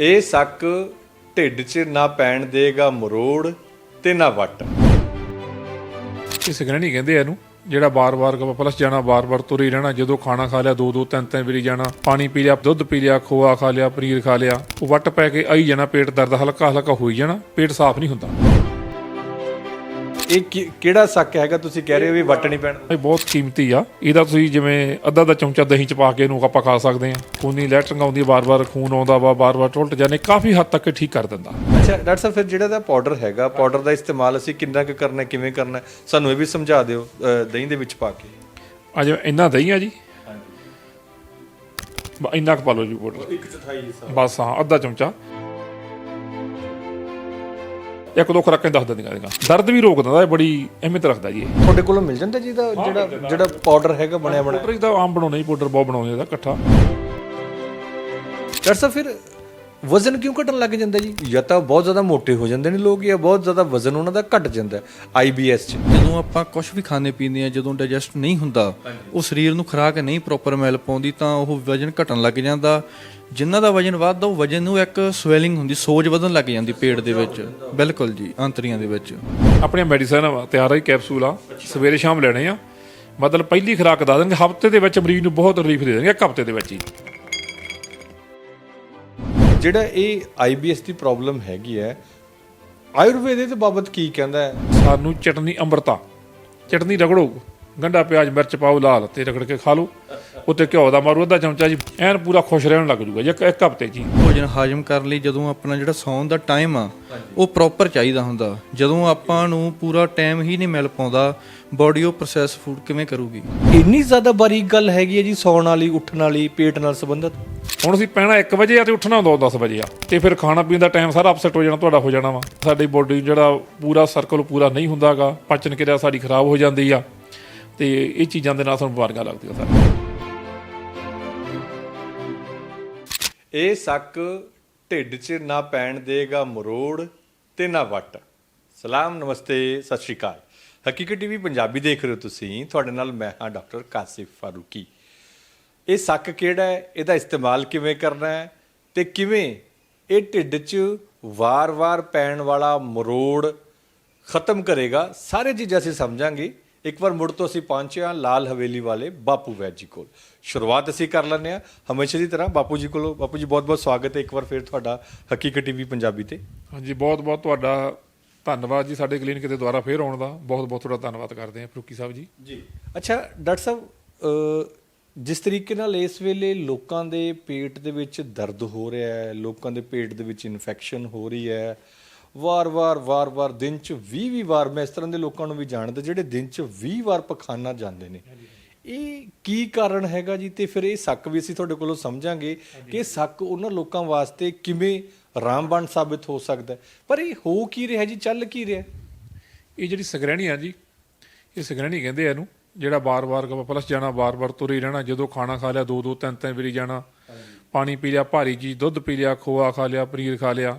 ਇਹ ਸੱਕ ਢਿੱਡ 'ਚ ਨਾ ਪੈਣ ਦੇਗਾ ਮਰੋੜ ਤੇ ਨਾ ਵੱਟ। ਇਹ ਸਿਗਰਣੀ ਕਹਿੰਦੇ ਇਹਨੂੰ। ਜਿਹੜਾ ਬਾਰ-ਬਾਰ ਪਲਸ ਜਾਣਾ, ਬਾਰ-ਬਾਰ ਤੁਰੇ ਰਹਿਣਾ, ਜਦੋਂ ਖਾਣਾ ਖਾ ਲਿਆ ਦੋ ਦੋ ਤਿੰਨ ਤਿੰਨ ਵਾਰੀ ਜਾਣਾ, ਪਾਣੀ ਪੀ ਲਿਆ, ਦੁੱਧ ਪੀ ਲਿਆ, ਖੋਆ ਖਾ ਲਿਆ, ਪਨੀਰ ਖਾ ਲਿਆ, ਉਹ ਵੱਟ ਪੈ ਕੇ ਆਈ ਜਾਣਾ, ਪੇਟ ਦਰਦ ਹਲਕਾ ਹਲਕਾ ਹੋਈ ਜਾਣਾ, ਪੇਟ ਸਾਫ਼ ਨਹੀਂ ਹੁੰਦਾ। ਇਹ ਕੀ- ਕਿਹੜਾ ਸੱਕ ਹੈਗਾ? ਤੁਸੀਂ ਕਹਿ ਰਹੇ ਹੋ ਵੀ ਵੱਟ ਨਹੀਂ ਪੈਣਾ। ਇਹ ਬਹੁਤ ਕੀਮਤੀ ਆ। ਇਹਦਾ ਤੁਸੀਂ ਜਿਵੇਂ ਅੱਧਾ ਦਾ ਚਮਚਾ ਦਹੀਂ ਚ ਪਾ ਕੇ ਇਹਨੂੰ ਆਪਾਂ ਖਾ ਸਕਦੇ ਆ ਖੂਨੀ ਲੈਟਰਿੰਗ ਆਉਂਦੀ ਬਾਰ-ਬਾਰ ਖੂਨ ਆਉਂਦਾ ਵਾ ਬਾਰ-ਬਾਰ ਟੁੱਟ ਜਾਂਦੇ ਕਾਫੀ ਹੱਦ ਤੱਕ ਇਹ ਠੀਕ ਕਰ ਦਿੰਦਾ। ਅੱਛਾ ਡਾਕਟਰ ਸਾਹਿਬ ਫਿਰ ਜਿਹੜਾ ਦਾ ਪਾਊਡਰ ਹੈਗਾ ਪਾਊਡਰ ਦਾ ਇਸਤੇਮਾਲ ਅਸੀਂ ਕਿੰਨਾ ਕੁ ਕਰਨਾ ਹੈ, ਕਿਵੇਂ ਕਰਨਾ? ਹੈ? ਸਾਨੂੰ ਇਹ ਵੀ ਸਮਝਾ ਦਿਓ ਅ, ਦਹੀਂ ਦੇ ਵਿੱਚ ਪਾ ਕੇ। ਆ ਜਿਵੇਂ ਇੰਨਾ ਦਹੀਂ ਆ ਜੀ। ਬਸ ਇੰਨਾ ਕੁ ਪਾ ਲਓ ਜੀ ਪਾਊਡਰ ਇੱਕ ਚੌਥਾਈ ਹਿੱਸਾ। ਬਸ ਹਾਂ ਅੱਧਾ ਚਮਚਾ। ਇੱਕ ਦੋ ਖੁਰਾਕਾਂ ਦੱਸ ਦਿੰਦੀਆਂ ਇਹਦੀਆਂ ਦਰਦ ਵੀ ਰੋਕ ਦਿੰਦਾ ਇਹ ਬੜੀ ਅਹਿਮੀਅਤ ਰੱਖਦਾ ਜੀ ਇਹ। ਤੁਹਾਡੇ ਕੋਲੋਂ ਮਿਲ ਜਾਂਦਾ ਜੀ ਦਾ ਜਿਹੜਾ ਜਿਹੜਾ ਪਾਊਡਰ ਹੈਗਾ ਬਣਿਆ ਬਣਾਇਆ ਪਾਊਡਰ ਇਹਦਾ ਆਮ ਬਣਾਉਣਾ ਹੀ ਪਾਊਡਰ ਬਹੁਤ ਬਣਾਉਂਦੇ ਇਹਦਾ ਇਕੱਠਾ। ਡਾਕਟਰ ਸਾਹਿਬ ਫਿਰ ਵਜ਼ਨ ਕਿਉਂ ਘਟਣ ਲੱਗ ਜਾਂਦਾ ਜੀ? ਜਾਂ ਤਾਂ ਬਹੁਤ ਜ਼ਿਆਦਾ ਮੋਟੇ ਹੋ ਜਾਂਦੇ ਨੇ ਲੋਕ ਜਾਂ ਬਹੁਤ ਜ਼ਿਆਦਾ ਵਜ਼ਨ ਉਹਨਾਂ ਦਾ ਘਟ ਜਾਂਦਾ ਆਈਬੀਐਸ 'ਚ। ਜਦੋਂ ਆਪਾਂ ਕੁਝ ਵੀ ਖਾਣੇ ਪੀਂਦੇ ਆ ਜਦੋਂ ਡਾਈਜੈਸਟ ਨਹੀਂ ਹੁੰਦਾ ਉਹ ਸਰੀਰ ਨੂੰ ਖੁਰਾਕ ਨਹੀਂ ਪ੍ਰੋਪਰ ਮਿਲ ਪਾਉਂਦੀ ਤਾਂ ਉਹ ਵਜਨ ਘਟਣ ਲੱਗ ਜਾਂਦਾ। ਜਿਨ੍ਹਾਂ ਦਾ ਵਜਨ ਵੱਧਦਾ ਉਹ ਵਜਨ ਨੂੰ ਇੱਕ ਸਵੈਲਿੰਗ ਹੁੰਦੀ ਸੋਜ ਵਧਣ ਲੱਗ ਜਾਂਦੀ ਪੇਟ ਦੇ ਵਿੱਚ। ਬਿਲਕੁਲ ਜੀ ਆਂਤੜੀਆਂ ਦੇ ਵਿੱਚ। ਆਪਣੀਆਂ ਮੈਡੀਸਨ ਤਿਆਰ ਹੈ ਕੈਪਸੂਲ ਆ। ਸਵੇਰੇ ਸ਼ਾਮ ਲੈਣੇ ਆ। ਮਤਲਬ ਪਹਿਲੀ ਖੁਰਾਕ ਦੱਸ ਦੇਣਗੇ ਹਫ਼ਤੇ ਦੇ ਵਿੱਚ ਮਰੀਜ਼ ਨੂੰ ਬਹੁਤ ਰਿਲੀਫ ਦੇ ਦੇਣਗੇ ਇੱਕ ਹਫ਼ਤੇ ਦੇ ਵਿੱਚ ਹੀ। ਜਿਹੜਾ ਇਹ ਆਈਬੀਐਸ ਦੀ ਪ੍ਰੋਬਲਮ ਹੈਗੀ ਹੈ ਆਯੁਰਵੇਦ ਇਹਦੇ ਬਾਬਤ ਕੀ ਕਹਿੰਦਾ ਹੈ? ਸਾਨੂੰ ਚਟਨੀ ਅੰਮ੍ਰਿਤਾ। ਚਟਨੀ ਰਗੜੋ। ਗੰਡਾ ਪਿਆਜ਼ ਮਿਰਚ ਪਾਓ ਲਾਲ ਤੇ ਰਗੜ ਕੇ ਖਾ ਲਓ। ਉੱਤੇ ਘਿਓ ਦਾ ਮਾਰੂ ਅੱਧਾ ਚਮਚਾ ਜੀ ਐਨ ਪੂਰਾ ਖੁਸ਼ ਰਹਿਣ ਲੱਗ ਜੂਗਾ ਜੀ ਇੱਕ ਇੱਕ ਹਫ਼ਤੇ 'ਚ ਹੀ ਭੋਜਨ ਹਾਜ਼ਮ ਕਰਨ ਲਈ ਜਦੋਂ ਆਪਣਾ ਜਿਹੜਾ ਸੌਣ ਦਾ ਟਾਈਮ ਆ ਉਹ ਪ੍ਰੋਪਰ ਚਾਹੀਦਾ ਹੁੰਦਾ। ਜਦੋਂ ਆਪਾਂ ਨੂੰ ਪੂਰਾ ਟਾਈਮ ਹੀ ਨਹੀਂ ਮਿਲ ਪਾਉਂਦਾ ਬਾਡੀ ਉਹ ਪ੍ਰੋਸੈਸ ਫੂਡ ਕਿਵੇਂ ਕਰੂਗੀ? ਇੰਨੀ ਜ਼ਿਆਦਾ ਬਾਰੀਕ ਗੱਲ ਹੈਗੀ ਹੈ ਜੀ ਸੌਣ ਵਾਲੀ ਉੱਠਣ ਵਾਲੀ ਪੇਟ ਨਾਲ ਸੰਬੰਧਿਤ। ਹੁਣ ਅਸੀਂ ਪੈਣਾ 1 ਵਜੇ ਆ ਤੇ ਉੱਠਣਾ ਹੁੰਦਾ 10 ਵਜੇ ਆ। ਤੇ ਫਿਰ ਖਾਣਾ ਪੀਣ ਦਾ ਟਾਈਮ ਸਾਰਾ ਅਪਸੈਟ ਹੋ ਜਾਣਾ ਤੁਹਾਡਾ ਹੋ ਜਾਣਾ ਵਾ। ਸਾਡੀ ਬੋਡੀ ਜਿਹੜਾ ਪੂਰਾ ਸਰਕਲ ਪੂਰਾ ਨਹੀਂ ਹੁੰਦਾਗਾ ਪਾਚਨ ਕਿਰਿਆ ਸਾਡੀ ਖਰਾਬ ਹੋ ਜਾਂਦੀ ਆ। ਤੇ ਇਹ ਚੀਜ਼ਾਂ ਦੇ ਨਾਲ ਤੁਹਾਨੂੰ ਬਿਮਾਰੀਆਂ ਲੱਗਦੀਆਂ ਸਰ। ਇਹ ਸੱਕ ਢਿੱਡ 'ਚ ਨਾ ਪੈਣ ਦੇਗਾ ਮਰੋੜ ਤੇ ਨਾ ਵੱਟ। ਸਲਾਮ, ਨਮਸਤੇ, ਸਤਿ ਸ਼੍ਰੀ ਅਕਾਲ। ਹਕੀਕਤ ਟੀਵੀ ਪੰਜਾਬੀ ਦੇਖ ਰਹੇ ਹੋ ਤੁਸੀਂ। ਤੁਹਾਡੇ ਨਾਲ ਮੈਂ ਹਾਂ ਡਾਕਟਰ ਕਾਸਿਫ ਫਾਰੂਕੀ। ਇਹ ਸੱਕ ਕਿਹੜਾ ਹੈ? ਇਹਦਾ ਇਸਤੇਮਾਲ ਕਿਵੇਂ ਕਰਨਾ ਹੈ? ਤੇ ਕਿਵੇਂ ਇਹ ਢਿੱਡ 'ਚ ਵਾਰ-ਵਾਰ ਪੈਣ ਵਾਲਾ ਮਰੋੜ ਖਤਮ ਕਰੇਗਾ? ਸਾਰੇ ਚੀਜ਼ਾਂ ਅਸੀਂ ਸਮਝਾਂਗੇ। ਇੱਕ ਵਾਰ ਮੁੜ ਤੋਂ ਅਸੀਂ ਪਹੁੰਚੇ ਹਾਂ ਲਾਲ ਹਵੇਲੀ ਵਾਲੇ ਬਾਪੂ ਵੈਦ ਜੀ ਕੋਲ। ਸ਼ੁਰੂਆਤ ਅਸੀਂ ਕਰ ਲੈਂਦੇ ਹਾਂ ਹਮੇਸ਼ਾ ਦੀ ਤਰ੍ਹਾਂ। ਬਾਪੂ ਜੀ ਕੋਲੋਂ ਬਾਪੂ ਜੀ ਬਹੁਤ-ਬਹੁਤ ਸਵਾਗਤ ਹੈ ਇੱਕ ਵਾਰ ਫਿਰ ਤੁਹਾਡਾ ਹਕੀਕਤ ਟੀਵੀ ਪੰਜਾਬੀ ਤੇ। ਹਾਂਜੀ ਬਹੁਤ ਬਹੁਤ ਤੁਹਾਡਾ ਧੰਨਵਾਦ ਜੀ ਸਾਡੇ ਕਲੀਨਿਕ ਤੇ ਦੁਆਰਾ ਫੇਰ ਆਉਣ ਦਾ। ਬਹੁਤ ਬਹੁਤ ਤੁਹਾਡਾ ਧੰਨਵਾਦ ਕਰਦੇ ਹਾਂ ਫਰੂਕੀ ਸਾਹਿਬ ਜੀ। ਜੀ। ਅੱਛਾ ਡਾਕਟਰ ਸਾਹਿਬ ਜਿਸ ਤਰੀਕੇ ਨਾਲ ਇਸ ਵੇਲੇ ਲੋਕਾਂ ਦੇ ਪੇਟ ਦੇ ਵਿੱਚ ਦਰਦ ਹੋ ਰਿਹਾ ਹੈ ਲੋਕਾਂ ਦੇ ਪੇਟ ਦੇ ਵਿੱਚ ਇਨਫੈਕਸ਼ਨ ਹੋ ਰਹੀ ਹੈ ਵਾਰ-ਵਾਰ ਵਾਰ-ਵਾਰ ਦਿਨ ਚ 20-20 ਵਾਰ ਮੈਂ ਇਸ ਤਰ੍ਹਾਂ ਦੇ ਲੋਕਾਂ ਨੂੰ ਵੀ ਜਾਣਦਾ ਜਿਹੜੇ ਦਿਨ ਚ 20 ਵਾਰ ਪਖਾਨਾ ਜਾਂਦੇ ਨੇ। ਇਹ ਕੀ ਕਾਰਨ ਹੈਗਾ ਜੀ? ਤੇ ਫਿਰ ਇਹ ਸੱਕ ਵੀ ਅਸੀਂ ਤੁਹਾਡੇ ਕੋਲੋਂ ਸਮਝਾਂਗੇ ਕਿ ਸੱਕ ਉਹਨਾਂ ਲੋਕਾਂ ਵਾਸਤੇ ਕਿਵੇਂ ਰਾਮਬਣ ਸਾਬਿਤ ਹੋ ਸਕਦਾ। ਪਰ ਇਹ ਹੋ ਕੀ ਰਿਹਾ ਜੀ? ਚੱਲ ਕੀ ਰਿਹਾ? ਇਹ ਜਿਹੜੀ ਸਗਰੈਣੀ ਆ ਜੀ ਇਹ ਸਗਰੈਣੀ ਕਹਿੰਦੇ ਆ ਇਹਨੂੰ ਜਿਹੜਾ ਬਾਰ-ਬਾਰ ਪਲਸ ਜਾਣਾ ਬਾਰ-ਬਾਰ ਤੁਰੇ ਰਹਿਣਾ ਜਦੋਂ ਖਾਣਾ ਖਾ ਲਿਆ ਦੋ ਦੋ ਤਿੰਨ ਤਿੰਨ ਵਾਰੀ ਜਾਣਾ ਪਾਣੀ ਪੀ ਲਿਆ ਭਾਰੀ ਚੀਜ਼ ਦੁੱਧ ਪੀ ਲਿਆ ਖੋਆ ਖਾ ਲਿਆ ਪਨੀਰ ਖਾ ਲਿਆ।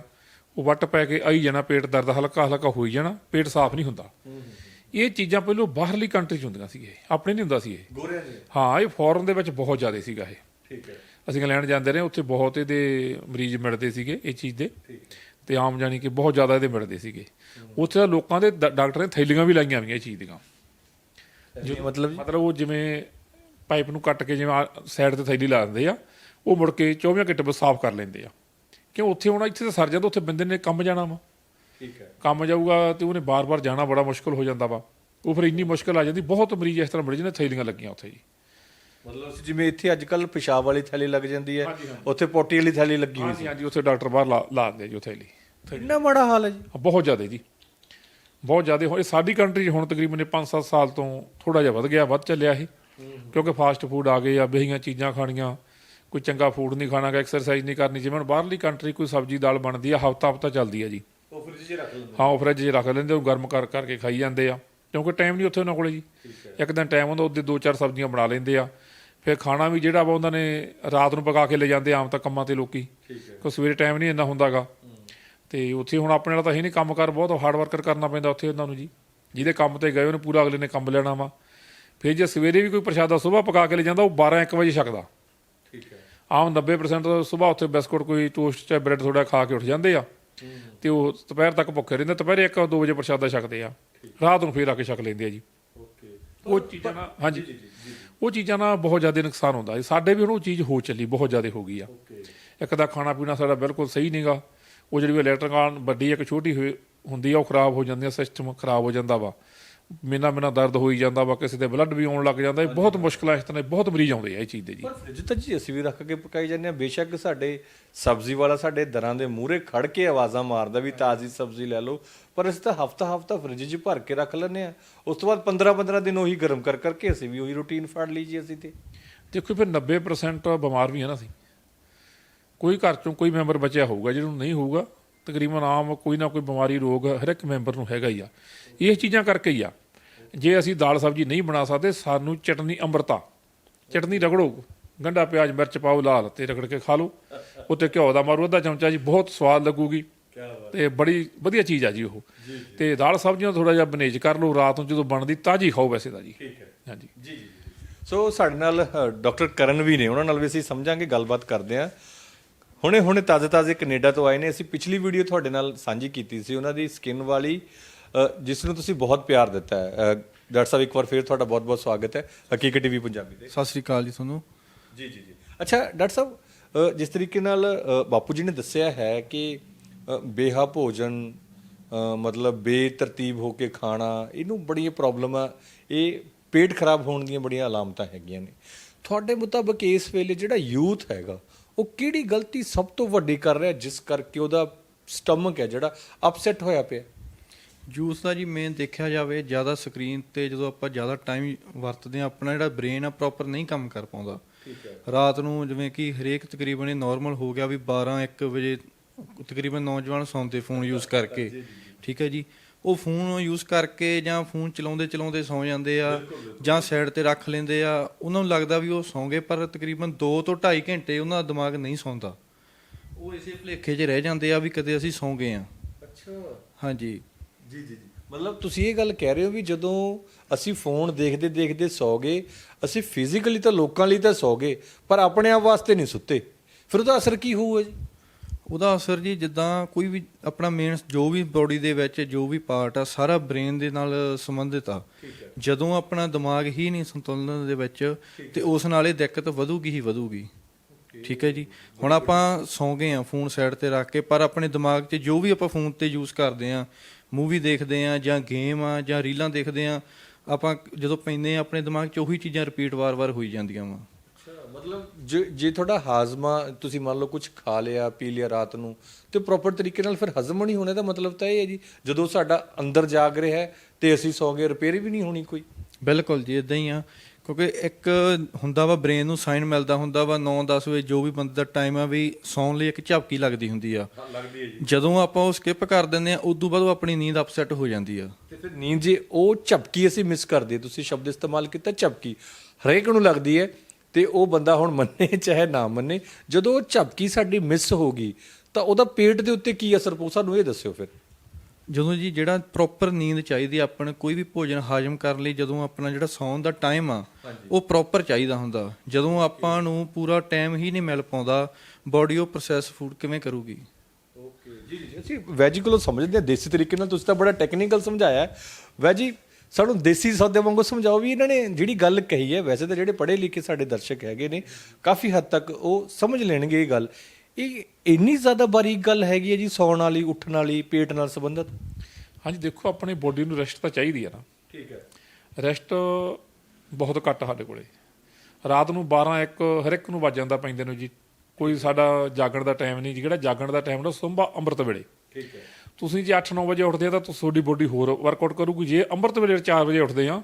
ਉਹ ਵੱਟ ਪੈ ਕੇ ਆਈ ਜਾਣਾ ਪੇਟ ਦਰਦ ਹਲਕਾ ਹਲਕਾ ਹੋਈ ਜਾਣਾ ਪੇਟ ਸਾਫ਼ ਨਹੀਂ ਹੁੰਦਾ। ਇਹ ਚੀਜ਼ਾਂ ਪਹਿਲਾਂ ਬਾਹਰਲੀ ਕੰਟਰੀ 'ਚ ਹੁੰਦੀਆਂ ਸੀ ਇਹ ਆਪਣੇ ਨਹੀਂ ਹੁੰਦਾ ਸੀ ਇਹ। ਗੋਰਿਆਂ ਦੇ ਹਾਂ ਇਹ ਫੋਰਨ ਦੇ ਵਿੱਚ ਬਹੁਤ ਜ਼ਿਆਦਾ ਸੀਗਾ ਇਹ। ਠੀਕ ਹੈ। ਅਸੀਂ ਇੰਗਲੈਂਡ ਜਾਂਦੇ ਰਹੇ ਉੱਥੇ ਬਹੁਤ ਇਹਦੇ ਮਰੀਜ਼ ਮਿਲਦੇ ਸੀਗੇ ਇਹ ਚੀਜ਼ ਦੇ। ਤੇ ਆਮ ਜਾਨੀ ਕਿ ਬਹੁਤ ਜ਼ਿਆਦਾ ਇਹਦੇ ਮਿਲਦੇ ਸੀਗੇ। ਉੱਥੇ ਲੋਕਾਂ ਦੇ ਡਾਕਟਰ ਨੇ ਥੈਲੀਆਂ ਵੀ ਲਾਈਆਂ ਹੋਈਆਂ ਇਹ ਚੀਜ਼ ਦੀਆਂ। ਜੋ ਮਤਲਬ ਮਤਲਬ ਉਹ ਜਿਵੇਂ ਪਾਈਪ ਨੂੰ ਕੱਟ ਕੇ ਜਿਵੇਂ ਸਾਈਡ ਤੇ ਥੈਲੀ ਲਾ ਦਿੰਦੇ ਆ ਉਹ ਮੁੜ ਕੇ 24 ਘੰਟੇ ਬਾਅਦ ਸਾਫ਼ ਕਰ ਲੈਂਦੇ ਆ। ਕਿਉਂ ਉੱਥੇ ਹੁਣ ਇੱਥੇ ਤਾਂ ਸਰ ਜਾਂਦਾ ਉੱਥੇ ਬੰਦੇ ਨੇ ਕੰਮ ਜਾਣਾ ਵਾ। ਠੀਕ ਹੈ। ਕੰਮ ਜਾਊਗਾ ਤੇ ਉਹਨੇ ਬਾਰ-ਬਾਰ ਜਾਣਾ ਬੜਾ ਮੁਸ਼ਕਲ ਹੋ ਜਾਂਦਾ ਵਾ। ਉਹ ਫਿਰ ਇੰਨੀ ਮੁਸ਼ਕਲ ਆ ਜਾਂਦੀ ਬਹੁਤ ਮਰੀਜ਼ ਇਸ ਤਰ੍ਹਾਂ ਬੜੇ ਜਿਹਨੇ ਥੈਲੀਆਂ ਲੱਗੀਆਂ ਉੱਥੇ ਜੀ। ਮਤਲਬ ਅਸੀਂ ਜਿਵੇਂ ਇੱਥੇ ਅੱਜ ਕੱਲ ਪਿਸ਼ਾਬ ਵਾਲੀ ਥੈਲੀ ਲੱਗ ਜਾਂਦੀ ਹੈ ਉੱਥੇ ਪੋਟੀ ਵਾਲੀ ਥੈਲੀ ਲੱਗੀ ਹੋਈ ਹਾਂਜੀ ਹਾਂਜੀ ਉੱਥੇ ਡਾਕਟਰ ਬਾਹਰ ਲਾ ਲਾ ਦਿੰਦੇ ਜੀ ਉਹ ਥੈਲੀ। ਇੰਨਾ ਮਾੜਾ ਹਾਲ ਹੈ ਜੀ। ਬਹੁਤ ਜ਼ਿਆਦਾ ਜੀ। ਬਹੁਤ ਜ਼ਿਆਦਾ ਹੋਏ ਸਾਡੀ ਕੰਟਰੀ 'ਚ ਹੁਣ ਤਕਰੀਬਨ 5-7 ਸਾਲ ਤੋਂ ਥੋੜਾ ਜਿਹਾ ਵੱਧ ਗਿਆ ਵੱਧ ਚੱਲਿਆ ਇਹ। ਕਿਉਂਕਿ ਫਾਸਟ ਫੂਡ ਆ ਗਏ ਆ ਬਹੀਆਂ ਚੀਜ਼ਾਂ ਖਾਣੀਆਂ। ਕੋਈ ਚੰਗਾ ਫੂਡ ਨਹੀਂ ਖਾਣਾਗਾ ਐਕਸਰਸਾਈਜ਼ ਨਹੀਂ ਕਰਨੀ ਜਿਵੇਂ ਹੁਣ ਬਾਹਰਲੀ ਕੰਟਰੀ ਕੋਈ ਸਬਜ਼ੀ ਦਾਲ ਬਣਦੀ ਆ ਹਫਤਾ ਹਫਤਾ ਚੱਲਦੀ ਆ ਜੀ। ਉਹ ਫ੍ਰਿਜ 'ਚ ਰੱਖ ਲੈਂਦੇ ਹਾਂ ਉਹ ਫਰਿੱਜ 'ਚ ਰੱਖ ਲੈਂਦੇ ਉਹ ਗਰਮ ਕਰ ਕਰਕੇ ਖਾਈ ਜਾਂਦੇ ਆ। ਕਿਉਂਕਿ ਟਾਈਮ ਨਹੀਂ ਉੱਥੇ ਉਹਨਾਂ ਕੋਲੇ ਜੀ। ਇੱਕ ਦਿਨ ਟਾਈਮ ਹੁੰਦਾ ਉਹਦੇ ਦੋ ਚਾਰ ਸਬਜ਼ੀਆਂ ਬਣਾ ਲੈਂਦੇ ਆ। ਫਿਰ ਖਾਣਾ ਵੀ ਜਿਹੜਾ ਵਾ ਉਹਨਾਂ ਨੇ ਰਾਤ ਨੂੰ ਪਕਾ ਕੇ ਲੈ ਜਾਂਦੇ ਆਮ ਤਾਂ ਕੰਮਾਂ ਤੇ ਲੋਕੀ। ਕਿਉਂ ਸਵੇਰੇ ਟਾਈਮ ਨਹੀਂ ਇੰਨਾ ਹੁੰਦਾਗਾ। ਤੇ ਉੱਥੇ ਹੁਣ ਆਪਣੇ ਨਾਲ ਤਾਂ ਹੀ ਨਹੀਂ ਕੰਮ ਕਰ ਬਹੁਤ ਹਾਰਡ ਵਰਕਰ ਕਰਨਾ ਪੈਂਦਾ ਉੱਥੇ ਉਹਨਾਂ ਨੂੰ ਜੀ। ਜਿਹਦੇ ਕੰਮ ਤੇ ਗਏ ਉਹਨੇ ਪੂਰਾ ਅਗਲੇ ਨੇ ਕੰਮ ਲੈਣਾ ਵਾ। ਫਿਰ ਜੇ ਸਵੇਰੇ ਵੀ ਕੋਈ ਪ੍ਰਸ਼ਾਦਾ ਸਵੇਰ ਪਕਾ ਕੇ ਲੈ ਜਾਂਦਾ ਉਹ 12 1 ਵਜੇ ਛਕਦਾ। ਠੀਕ ਹੈ। ਆਮ 90% ਸਵੇਰ ਉੱਥੇ ਬਿਸਕੁਟ ਕੋਈ ਟੋਸਟ ਚਾਹੇ ਬ੍ਰੈਡ ਥੋੜਾ ਖਾ ਕੇ ਉੱਠ ਜਾਂਦੇ ਆ। ਤੇ ਉਹ ਦੁਪਹਿਰ ਤੱਕ ਭੁੱਖੇ ਰਹਿੰਦੇ ਦੁਪਹਿਰੇ 1 2 ਵਜੇ ਪ੍ਰਸ਼ਾਦਾ ਛਕਦੇ ਆ। ਰਾਤ ਨੂੰ ਫੇਰ ਆ ਕੇ ਛਕ ਲੈਂਦੇ ਆ ਜੀ। ਉਹ ਚੀਜ਼ਾਂ ਨਾਲ ਹਾਂਜੀ। ਉਹ ਚੀਜ਼ਾਂ ਨਾਲ ਬਹੁਤ ਜ਼ਿਆਦਾ ਨੁਕਸਾਨ ਹੁੰਦਾ ਹੈ ਸਾਡੇ ਵੀ ਹੁਣ ਉਹ ਚੀਜ਼ ਹੋ ਚੱਲੀ ਬਹੁਤ ਜ਼ਿਆਦਾ ਹੋ ਗਈ ਆ। ਇੱਕ ਦਾ ਖਾਣਾ ਪੀਣਾ ਸਾਡਾ ਬਿਲਕੁਲ ਸਹੀ ਨਹੀਂਗਾ ਉਹ ਜਿਹੜੀ ਇਲੈਕਟ੍ਰਿਕਲ ਵੱਡੀ ਇੱਕ ਛੋਟੀ ਹੁੰਦੀ ਆ ਉਹ ਖਰਾਬ ਹੋ ਜਾਂਦੀ ਆ ਸਿਸਟਮ ਖਰਾਬ ਹੋ ਜਾਂਦਾ ਵਾ। ਮਿੰਨਾ ਮਿੰਨਾ ਦਰਦ ਹੋਈ ਜਾਂਦਾ ਵਾ ਕਿਸੇ ਦੇ ਬਲੱਡ ਵੀ ਆਉਣ ਲੱਗ ਜਾਂਦਾ ਇਹ ਬਹੁਤ ਮੁਸ਼ਕਲਾਂ ਇਸ ਤਰ੍ਹਾਂ ਦੇ ਬਹੁਤ ਮਰੀਜ਼ ਆਉਂਦੇ ਆ ਇਹ ਚੀਜ਼ ਦੇ ਜੀ। ਪਰ ਫ੍ਰਿਜ ਤਾਂ ਜੀ ਅਸੀਂ ਵੀ ਰੱਖ ਕੇ ਪਕਾਈ ਜਾਂਦੇ ਆ ਬੇਸ਼ੱਕ ਸਾਡੇ ਸਬਜ਼ੀ ਵਾਲਾ ਸਾਡੇ ਦਰਾਂ ਦੇ ਮੂਹਰੇ ਖੜ ਕੇ ਆਵਾਜ਼ਾਂ ਮਾਰਦਾ ਵੀ ਤਾਜ਼ੀ ਸਬਜ਼ੀ ਲੈ ਲਓ ਪਰ ਅਸੀਂ ਤਾਂ ਹਫਤਾ ਹਫਤਾ ਫ੍ਰਿਜ 'ਚ ਭਰ ਕੇ ਰੱਖ ਲੈਂਦੇ ਆ ਉਸ ਤੋਂ ਬਾਅਦ 15 15 ਦਿਨ ਉਹੀ ਗਰਮ ਕਰ ਕਰਕੇ ਅਸੀਂ ਵੀ ਉਹੀ ਰੂਟੀਨ ਫੜ ਲਈ ਜੀ ਅਸੀਂ ਤੇ। ਦੇਖੋ ਫਿਰ 90% ਬਿਮਾਰ ਵੀ ਆ ਨਾ ਅਸੀਂ। ਕੋਈ ਘਰ ਚੋਂ ਕੋਈ ਮੈਂਬਰ ਬਚਿਆ ਹੋਊਗਾ ਜਿਹਨੂੰ ਨਹੀਂ ਹੋਊਗਾ ਤਕਰੀਬਨ ਆਮ ਕੋਈ ਨਾ ਕੋਈ ਬਿਮਾਰੀ ਰੋਗ ਹਰ ਇੱਕ ਮੈਂਬਰ ਨੂੰ ਹੈਗਾ ਹੀ ਆ। ਇਹ ਚੀਜ਼ਾਂ ਕਰਕੇ ਹੀ ਆ। ਜੇ ਅਸੀਂ ਦਾਲ ਸਬਜ਼ੀ ਨਹੀਂ ਬਣਾ ਸਕਦੇ ਸਾਨੂੰ ਚਟਨੀ ਅੰਮ੍ਰਿਤਾ ਚਟਨੀ ਰਗੜੋ ਗੰਡਾ ਪਿਆਜ਼ ਮਿਰਚ ਪਾਓ ਲਾਲ ਤੇ ਰਗੜ ਕੇ ਖਾ ਲਓ। ਉੱਤੇ ਘਿਓ ਦਾ ਮਾਰੋ ਅੱਧਾ ਚਮਚਾ ਜੀ ਬਹੁਤ ਸਵਾਦ ਲੱਗੂਗੀ। ਤੇ ਬੜੀ ਵਧੀਆ ਚੀਜ਼ ਆ ਜੀ ਉਹ। ਤੇ ਦਾਲ ਸਬਜ਼ੀਆਂ ਥੋੜਾ ਜਿਹਾ ਬਨੇਜ ਕਰ ਲਓ ਰਾਤ ਨੂੰ ਜਦੋਂ ਬਣਦੀ ਤਾਜੀ ਖਾਓ ਵੈਸੇ ਤਾਂ ਜੀ। ਠੀਕ ਹੈ। ਹਾਂਜੀ। ਜੀ ਜੀ ਸੋ ਸਾਡੇ ਨਾਲ ਡਾਕਟਰ ਕਰਨ ਵੀ ਨੇ। ਉਹਨਾਂ ਨਾਲ ਵੀ ਅਸੀਂ ਸਮਝਾਂਗੇ ਗੱਲਬਾਤ ਕਰਦੇ ਹਾਂ। ਹੁਣੇ ਹੁਣੇ ਤਾਜ਼ੇ ਤਾਜ਼ੇ ਕੈਨੇਡਾ ਤੋਂ ਆਏ ਨੇ। ਅਸੀਂ ਪਿਛਲੀ ਵੀਡੀਓ ਤੁਹਾਡੇ ਨਾਲ ਸਾਂਝੀ ਕੀਤੀ ਸੀ। ਉਹਨਾਂ ਦੀ ਸਕਿਨ ਵਾਲੀ ਜਿਸ ਨੂੰ ਤੁਸੀਂ ਬਹੁਤ ਪਿਆਰ ਦਿੱਤਾ ਹੈ। ਡਾਕਟਰ ਸਾਹਿਬ ਇੱਕ ਵਾਰ ਫਿਰ ਤੁਹਾਡਾ ਬਹੁਤ ਬਹੁਤ ਸਵਾਗਤ ਹੈ। ਹਕੀਕਤ ਟੀਵੀ ਪੰਜਾਬੀ ਦੇ। ਸਤਿ ਸ੍ਰੀ ਅਕਾਲ ਜੀ ਤੁਹਾਨੂੰ। ਜੀ ਜੀ ਜੀ। ਅੱਛਾ ਡਾਕਟਰ ਸਾਹਿਬ ਜਿਸ ਤਰੀਕੇ ਨਾਲ ਬਾਪੂ ਜੀ ਨੇ ਦੱਸਿਆ ਹੈ ਕਿ ਬੇਹਾ ਭੋਜਨ ਮਤਲਬ ਬੇਤਰਤੀਬ ਹੋ ਕੇ ਖਾਣਾ ਇਹਨੂੰ ਬੜੀਆਂ ਪ੍ਰੋਬਲਮ ਆ। ਇਹ ਪੇਟ ਖਰਾਬ ਹੋਣ ਦੀਆਂ ਬੜੀਆਂ ਅਲਾਮਤਾਂ ਹੈਗੀਆਂ ਨੇ। ਤੁਹਾਡੇ ਮੁਤਾਬਕ ਇਸ ਵੇਲੇ ਜਿਹੜਾ ਯੂਥ ਹੈਗਾ ਉਹ ਕਿਹੜੀ ਗਲਤੀ ਸਭ ਤੋਂ ਵੱਡੀ ਕਰ ਰਿਹਾ ਜਿਸ ਕਰਕੇ ਉਹਦਾ ਸਟਮਕ ਹੈ ਜਿਹੜਾ ਅਪਸੈਟ ਹੋਇਆ ਪਿਆ? ਜੂਸ ਦਾ ਜੀ ਮੇਨ ਦੇਖਿਆ ਜਾਵੇ ਜ਼ਿਆਦਾ ਸਕਰੀਨ ਤੇ ਜਦੋਂ ਆਪਾਂ ਜ਼ਿਆਦਾ ਟਾਈਮ ਵਰਤਦੇ ਆ ਆਪਣਾ ਜਿਹੜਾ ਬ੍ਰੇਨ ਆ ਪ੍ਰੋਪਰ ਨਹੀਂ ਕੰਮ ਕਰ ਪਾਉਂਦਾ। ਰਾਤ ਨੂੰ ਜਿਵੇਂ ਕਿ ਹਰੇਕ ਤਕਰੀਬਨ ਇਹ ਨਾਰਮਲ ਹੋ ਗਿਆ ਵੀ 12 1 ਵਜੇ ਤਕਰੀਬਨ ਨੌਜਵਾਨ ਸੌਂਦੇ ਫੋਨ ਯੂਜ਼ ਕਰਕੇ। ਠੀਕ ਹੈ ਜੀ। ਉਹ ਫੋਨ ਯੂਜ਼ ਕਰਕੇ ਜਾਂ ਫੋਨ ਚਲਾਉਂਦੇ ਚਲਾਉਂਦੇ ਸੌਂ ਜਾਂਦੇ ਆ ਜਾਂ ਸਾਈਡ ਤੇ ਰੱਖ ਲੈਂਦੇ ਆ ਉਹਨਾਂ ਨੂੰ ਲੱਗਦਾ ਵੀ ਉਹ ਸੌਂ ਗਏ ਪਰ ਤਕਰੀਬਨ 2 ਤੋਂ 2.5 ਘੰਟੇ ਉਹਨਾਂ ਦਾ ਦਿਮਾਗ ਨਹੀਂ ਸੌਂਦਾ। ਉਹ ਇਸੇ ਭੁਲੇਖੇ 'ਚ ਰਹਿ ਜਾਂਦੇ ਆ ਵੀ ਕਦੇ ਅਸੀਂ ਸੌਂ ਗਏ ਆ। ਅੱਛਾ। ਹਾਂਜੀ। ਜੀ ਜੀ ਜੀ। ਮਤਲਬ ਤੁਸੀਂ ਇਹ ਗੱਲ ਕਹਿ ਰਹੇ ਹੋ ਵੀ ਜਦੋਂ ਅਸੀਂ ਫੋਨ ਦੇਖਦੇ ਦੇਖਦੇ ਸੌ ਗਏ ਅਸੀਂ ਫਿਜ਼ੀਕਲੀ ਤਾਂ ਲੋਕਾਂ ਲਈ ਤਾਂ ਸੌ ਗਏ ਪਰ ਆਪਣੇ ਆਪ ਵਾਸਤੇ ਨਹੀਂ ਸੁੱਤੇ। ਫਿਰ ਉਹਦਾ ਅਸਰ ਕੀ ਹੋਊਗਾ ਜੀ? ਉਹਦਾ ਅਸਰ ਜੀ ਜਿੱਦਾਂ ਕੋਈ ਵੀ ਆਪਣਾ ਮੇਨ ਜੋ ਵੀ ਬੋਡੀ ਦੇ ਵਿੱਚ ਜੋ ਵੀ ਪਾਰਟ ਆ ਸਾਰਾ ਬ੍ਰੇਨ ਦੇ ਨਾਲ ਸੰਬੰਧਿਤ ਆ। ਜਦੋਂ ਆਪਣਾ ਦਿਮਾਗ ਹੀ ਨਹੀਂ ਸੰਤੁਲਨ ਦੇ ਵਿੱਚ ਤੇ ਉਸ ਨਾਲ ਇਹ ਦਿੱਕਤ ਵਧੂਗੀ ਹੀ ਵਧੂਗੀ। ਠੀਕ ਹੈ ਜੀ? ਹੁਣ ਆਪਾਂ ਸੌਂ ਗਏ ਆ ਫੋਨ ਸਾਈਡ ਤੇ ਰੱਖ ਕੇ ਪਰ ਆਪਣੇ ਦਿਮਾਗ 'ਚ ਜੋ ਵੀ ਆਪਾਂ ਫੋਨ ਤੇ ਯੂਜ਼ ਕਰਦੇ ਆ ਮੂਵੀ ਦੇਖਦੇ ਆ ਜਾਂ ਗੇਮ ਆ ਜਾਂ ਰੀਲਾਂ ਦੇਖਦੇ ਆ ਆਪਾਂ ਜਦੋਂ ਪੈਂਦੇ ਆ ਆਪਣੇ ਦਿਮਾਗ 'ਚ ਉਹੀ ਚੀਜ਼ਾਂ ਰਿਪੀਟ ਵਾਰ-ਵਾਰ ਹੋਈ ਜਾਂਦੀਆਂ ਵਾ। ਮਤਲਬ ਜੇ ਜੇ ਤੁਹਾਡਾ ਹਾਜ਼ਮਾ ਤੁਸੀਂ ਮੰਨ ਲਓ ਕੁਝ ਖਾ ਲਿਆ ਪੀ ਲਿਆ ਰਾਤ ਨੂੰ ਤੇ ਪ੍ਰੋਪਰ ਤਰੀਕੇ ਨਾਲ ਫਿਰ ਹਜ਼ਮ ਨਹੀਂ ਹੋਣੇ ਦਾ ਮਤਲਬ ਤਾਂ ਇਹ ਹੈ ਜੀ ਜਦੋਂ ਸਾਡਾ ਅੰਦਰ ਜਾਗ ਰਿਹਾ ਹੈ ਤੇ ਅਸੀਂ ਸੌ ਗਏ ਰਿਪੇਅਰ ਵੀ ਨਹੀਂ ਹੋਣੀ ਕੋਈ। ਬਿਲਕੁਲ ਜੀ ਇਦਾਂ ਹੀ ਆ। ਕਿਉਂਕਿ ਇੱਕ ਹੁੰਦਾ ਵਾ ਬ੍ਰੇਨ ਨੂੰ ਸਾਈਨ ਮਿਲਦਾ ਹੁੰਦਾ ਵਾ 9-10 ਵਜੇ ਜੋ ਵੀ ਬੰਦੇ ਦਾ ਟਾਈਮ ਆ ਵੀ ਸੌਣ ਲਈ ਇੱਕ ਝਪਕੀ ਲੱਗਦੀ ਹੁੰਦੀ ਆ। ਲੱਗਦੀ ਹੈ ਜੀ। ਜਦੋਂ ਆਪਾਂ ਉਹ ਸਕਿਪ ਕਰ ਦਿੰਦੇ ਆ ਉਦੋਂ ਬਾਅਦ ਉਹ ਆਪਣੀ ਨੀਂਦ ਅਪਸੈਟ ਹੋ ਜਾਂਦੀ ਆ। ਤੇ ਫਿਰ ਨੀਂਦ ਜੇ ਉਹ ਝਪਕੀ ਅਸੀਂ ਮਿਸ ਕਰਦੇ ਤੁਸੀਂ ਸ਼ਬਦ ਇਸਤੇਮਾਲ ਕੀਤਾ ਝਪਕੀ ਹਰੇਕ ਨੂੰ ਲੱਗਦੀ ਹੈ ਤੇ ਉਹ ਬੰਦਾ ਹੁਣ ਮੰਨੇ ਚਾਹੇ ਨਾ ਮੰਨੇ ਜਦੋਂ ਉਹ ਝਪਕੀ ਸਾਡੀ ਮਿਸ ਹੋ ਗਈ ਤਾਂ ਉਹਦਾ ਪੇਟ ਦੇ ਉੱਤੇ ਕੀ ਅਸਰ ਪਊ? ਸਾਨੂੰ ਇਹ ਦੱਸਿਓ ਫਿਰ। ਜਦੋਂ ਜੀ ਜਿਹੜਾ ਪ੍ਰੋਪਰ ਨੀਂਦ ਚਾਹੀਦੀ ਆ ਆਪਾਂ ਨੂੰ ਕੋਈ ਵੀ ਭੋਜਨ ਹਾਜ਼ਮ ਕਰਨ ਲਈ ਜਦੋਂ ਆਪਣਾ ਜਿਹੜਾ ਸੌਣ ਦਾ ਟਾਈਮ ਆ ਉਹ ਪ੍ਰੋਪਰ ਚਾਹੀਦਾ ਹੁੰਦਾ। ਜਦੋਂ ਆਪਾਂ ਨੂੰ ਪੂਰਾ ਟਾਈਮ ਹੀ ਨਹੀਂ ਮਿਲ ਪਾਉਂਦਾ ਬਾਡੀ ਉਹ ਪ੍ਰੋਸੈਸ ਫੂਡ ਕਿਵੇਂ ਕਰੂਗੀ? ਓਕੇ ਜੀ ਜੀ ਅਸੀਂ ਵੈਜੀ ਕੋਲੋਂ ਸਮਝਦੇ ਹਾਂ ਦੇਸੀ ਤਰੀਕੇ ਨਾਲ ਤੁਸੀਂ ਤਾਂ ਬੜਾ ਟੈਕਨੀਕਲ ਸਮਝਾਇਆ। ਵੈਜੀ ਸਾਨੂੰ ਦੇਸੀ ਸੌਦੇ ਵਾਂਗੂ ਸਮਝਾਓ ਵੀ ਇਹਨਾਂ ਨੇ ਜਿਹੜੀ ਗੱਲ ਕਹੀ ਹੈ ਵੈਸੇ ਤਾਂ ਜਿਹੜੇ ਪੜ੍ਹੇ ਲਿਖੇ ਸਾਡੇ ਦਰਸ਼ਕ ਹੈਗੇ ਨੇ ਕਾਫੀ ਹੱਦ ਤੱਕ ਉਹ ਸਮਝ ਲੈਣਗੇ ਇਹ ਗੱਲ। ਇਹ ਇੰਨੀ ਜ਼ਿਆਦਾ ਬਾਰੀਕ ਗੱਲ ਹੈਗੀ ਹੈ ਜੀ ਸੌਣ ਵਾਲੀ ਉੱਠਣ ਵਾਲੀ ਪੇਟ ਨਾਲ ਸੰਬੰਧਿਤ? ਹਾਂਜੀ ਦੇਖੋ ਆਪਣੀ ਬੋਡੀ ਨੂੰ ਰੈਸਟ ਤਾਂ ਚਾਹੀਦੀ ਆ ਨਾ। ਠੀਕ ਹੈ। ਰੈਸਟ ਬਹੁਤ ਘੱਟ ਸਾਡੇ ਕੋਲੇ। ਰਾਤ ਨੂੰ 12 1 ਹਰ ਇੱਕ ਨੂੰ ਵੱਜ ਜਾਂਦਾ ਪੈਂਦੇ ਨੂੰ ਜੀ। ਕੋਈ ਸਾਡਾ ਜਾਗਣ ਦਾ ਟਾਈਮ ਨਹੀਂ ਜਿਹੜਾ ਜਾਗਣ ਦਾ ਟਾਈਮ ਨਾ ਸੁੰਬਾ ਅੰਮ੍ਰਿਤ ਵੇਲੇ। ਠੀਕ ਹੈ। ਤੁਸੀਂ ਜੇ 8-9 ਵਜੇ ਉੱਠਦੇ ਆ ਤਾਂ ਤੁਹਾਡੀ ਬੋਡੀ ਹੋਰ ਵਰਕਆਊਟ ਕਰੂਗੀ। ਜੇ ਅੰਮ੍ਰਿਤ ਵੇਲੇ 4 ਵਜੇ ਉੱਠਦੇ ਆ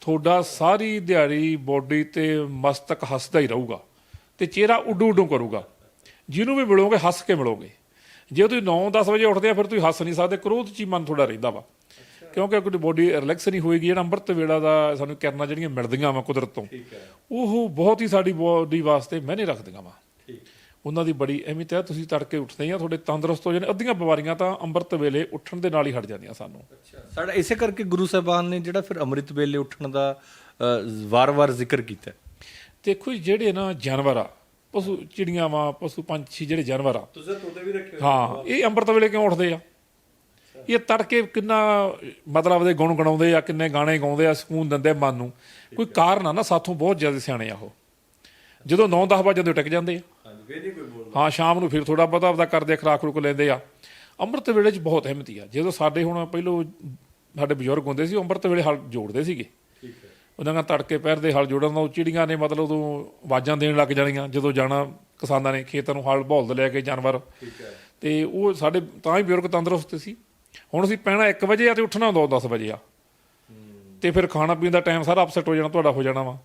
ਤੁਹਾਡਾ ਸਾਰੀ ਦਿਹਾੜੀ ਬੋਡੀ ਤੇ ਮਸਤਕ ਹੱਸਦਾ ਹੀ ਰਹੂਗਾ ਤੇ ਚਿਹਰਾ ਉੱਡੂ ਉੱਡੂ ਕਰੂਗਾ। ਜਿਹਨੂੰ ਵੀ ਮਿਲੋਗੇ ਹੱਸ ਕੇ ਮਿਲੋਗੇ। ਜੇ ਤੁਸੀਂ 9-10 ਵਜੇ ਉੱਠਦੇ ਆ ਫਿਰ ਤੁਸੀਂ ਹੱਸ ਨਹੀਂ ਸਕਦੇ। ਕ੍ਰੋਧ ਚ ਮਨ ਤੁਹਾਡਾ ਰਹਿੰਦਾ ਵਾ। ਕਿਉਂਕਿ ਤੁਹਾਡੀ ਬੋਡੀ ਰਿਲੈਕਸ ਨਹੀਂ ਹੋਏਗੀ। ਜਿਹੜਾ ਅੰਮ੍ਰਿਤ ਵੇਲਾ ਦਾ ਸਾਨੂੰ ਕਿਰਨਾਂ ਜਿਹੜੀਆਂ ਮਿਲਦੀਆਂ ਵਾ ਕੁਦਰਤ ਤੋਂ ਉਹ ਬਹੁਤ ਹੀ ਸਾਡੀ ਬੋਡੀ ਵਾਸਤੇ ਮਹਿਨੇ ਰੱਖਦੀਆਂ ਵਾ। ਉਹਨਾਂ ਦੀ ਬੜੀ ਅਹਿਮੀਅਤ ਹੈ ਤੁਸੀਂ ਤੜਕੇ ਉੱਠਦੇ ਆ ਤੁਹਾਡੇ ਤੰਦਰੁਸਤ ਹੋ ਜਾਣੇ ਅੱਧੀਆਂ ਬਿਮਾਰੀਆਂ ਤਾਂ ਅੰਮ੍ਰਿਤ ਵੇਲੇ ਉੱਠਣ ਦੇ ਨਾਲ ਹੀ ਹਟ ਜਾਂਦੀਆਂ ਸਾਨੂੰ। ਅੱਛਾ ਸਾਡਾ ਇਸੇ ਕਰਕੇ ਗੁਰੂ ਸਾਹਿਬਾਨ ਨੇ ਜਿਹੜਾ ਫਿਰ ਅੰਮ੍ਰਿਤ ਵੇਲੇ ਉੱਠਣ ਦਾ ਵਾਰ-ਵਾਰ ਜ਼ਿਕਰ ਕੀਤਾ। ਹੈ। ਦੇਖੋ ਜੀ, ਜਿਹੜੇ ਨਾ ਜਾਨਵਰ ਆ ਪਸ਼ੂ ਚਿੜੀਆਂ ਵਾ ਪਸ਼ੂ ਪੰਛੀ ਜਿਹੜੇ ਜਾਨਵਰ ਆ। ਤੁਸੀਂ ਤੋਤੇ ਵੀ ਰੱਖੇ ਹਾਂ ਇਹ ਅੰਮ੍ਰਿਤ ਵੇਲੇ ਕਿਉਂ ਉੱਠਦੇ ਆ? ਇਹ ਤੜਕੇ ਕਿੰਨਾ ਮਤਲਬ ਦੇ ਗੁਣ ਗਣਾਉਂਦੇ ਆ ਕਿੰਨੇ ਗਾਣੇ ਗਾਉਂਦੇ ਆ ਸਕੂਨ ਦਿੰਦੇ ਮਨ ਨੂੰ। ਕੋਈ ਕਾਰਨ ਆ ਨਾ ਸਾਥੋਂ ਬਹੁਤ ਜ਼ਿਆਦਾ ਸਿਆਣੇ ਆ ਉਹ। ਜਦੋਂ 9-10 ਵਜੇ ਜਦੋਂ ਟਿਕ ਜਾਂਦੇ ਆ। ਹਾਂਜੀ ਫੇਰ ਨਹੀਂ ਕੋਈ ਬੋਲਦਾ। ਹਾਂ ਸ਼ਾਮ ਨੂੰ ਫਿਰ ਥੋੜਾ ਬਹੁਤਾ ਆਪਦਾ ਕਰਦੇ ਖੁਰਾਕ ਖੁਰਕ ਲੈਂਦੇ ਆ। ਅੰਮ੍ਰਿਤ ਵੇਲੇ 'ਚ ਬਹੁਤ ਅਹਿਮਤੀ ਆ। ਜਦੋਂ ਸਾਡੇ ਹੁਣ ਪਹਿਲੋਂ ਸਾਡੇ ਬਜ਼ੁਰਗ ਹੁੰਦੇ ਸੀ ਅੰਮ੍ਰਿਤ ਵੇਲੇ ਹਲ ਜੋੜਦੇ ਸੀਗੇ। ਠੀਕ ਹੈ। ਉਹਨਾਂ ਨਾਲ ਤੜਕੇ ਪੈਰ ਦੇ ਹਲ ਜੋੜਨ ਦਾ ਉਹ ਚਿੜੀਆਂ ਨੇ ਮਤਲਬ ਉਦੋਂ ਆਵਾਜ਼ਾਂ ਦੇਣ ਲੱਗ ਜਾਣੀਆਂ ਜਦੋਂ ਜਾਣਾ ਕਿਸਾਨਾਂ ਨੇ ਖੇਤਾਂ ਨੂੰ ਹਲ ਬੋਲਦ ਲੈ ਕੇ ਜਾਨਵਰ। ਠੀਕ ਹੈ। ਤੇ ਉਹ ਸਾਡੇ ਤਾਂ ਹੀ ਬਜ਼ੁਰਗ ਤੰਦਰੁਸਤ ਸੀ। ਹੁਣ ਅਸੀਂ ਪੈਣਾ 1 ਵਜੇ ਆ ਤੇ ਉੱਠਣਾ ਹੁੰਦਾ 10 ਵਜੇ ਆ। ਤੇ ਫਿਰ ਖਾਣਾ ਪੀਣ ਦਾ ਟਾਈਮ ਸਾਰਾ ਅਪਸੈਟ ਹੋ ਜਾਣਾ ਤੁਹਾਡਾ ਹੋ ਜਾਣਾ ਵਾ।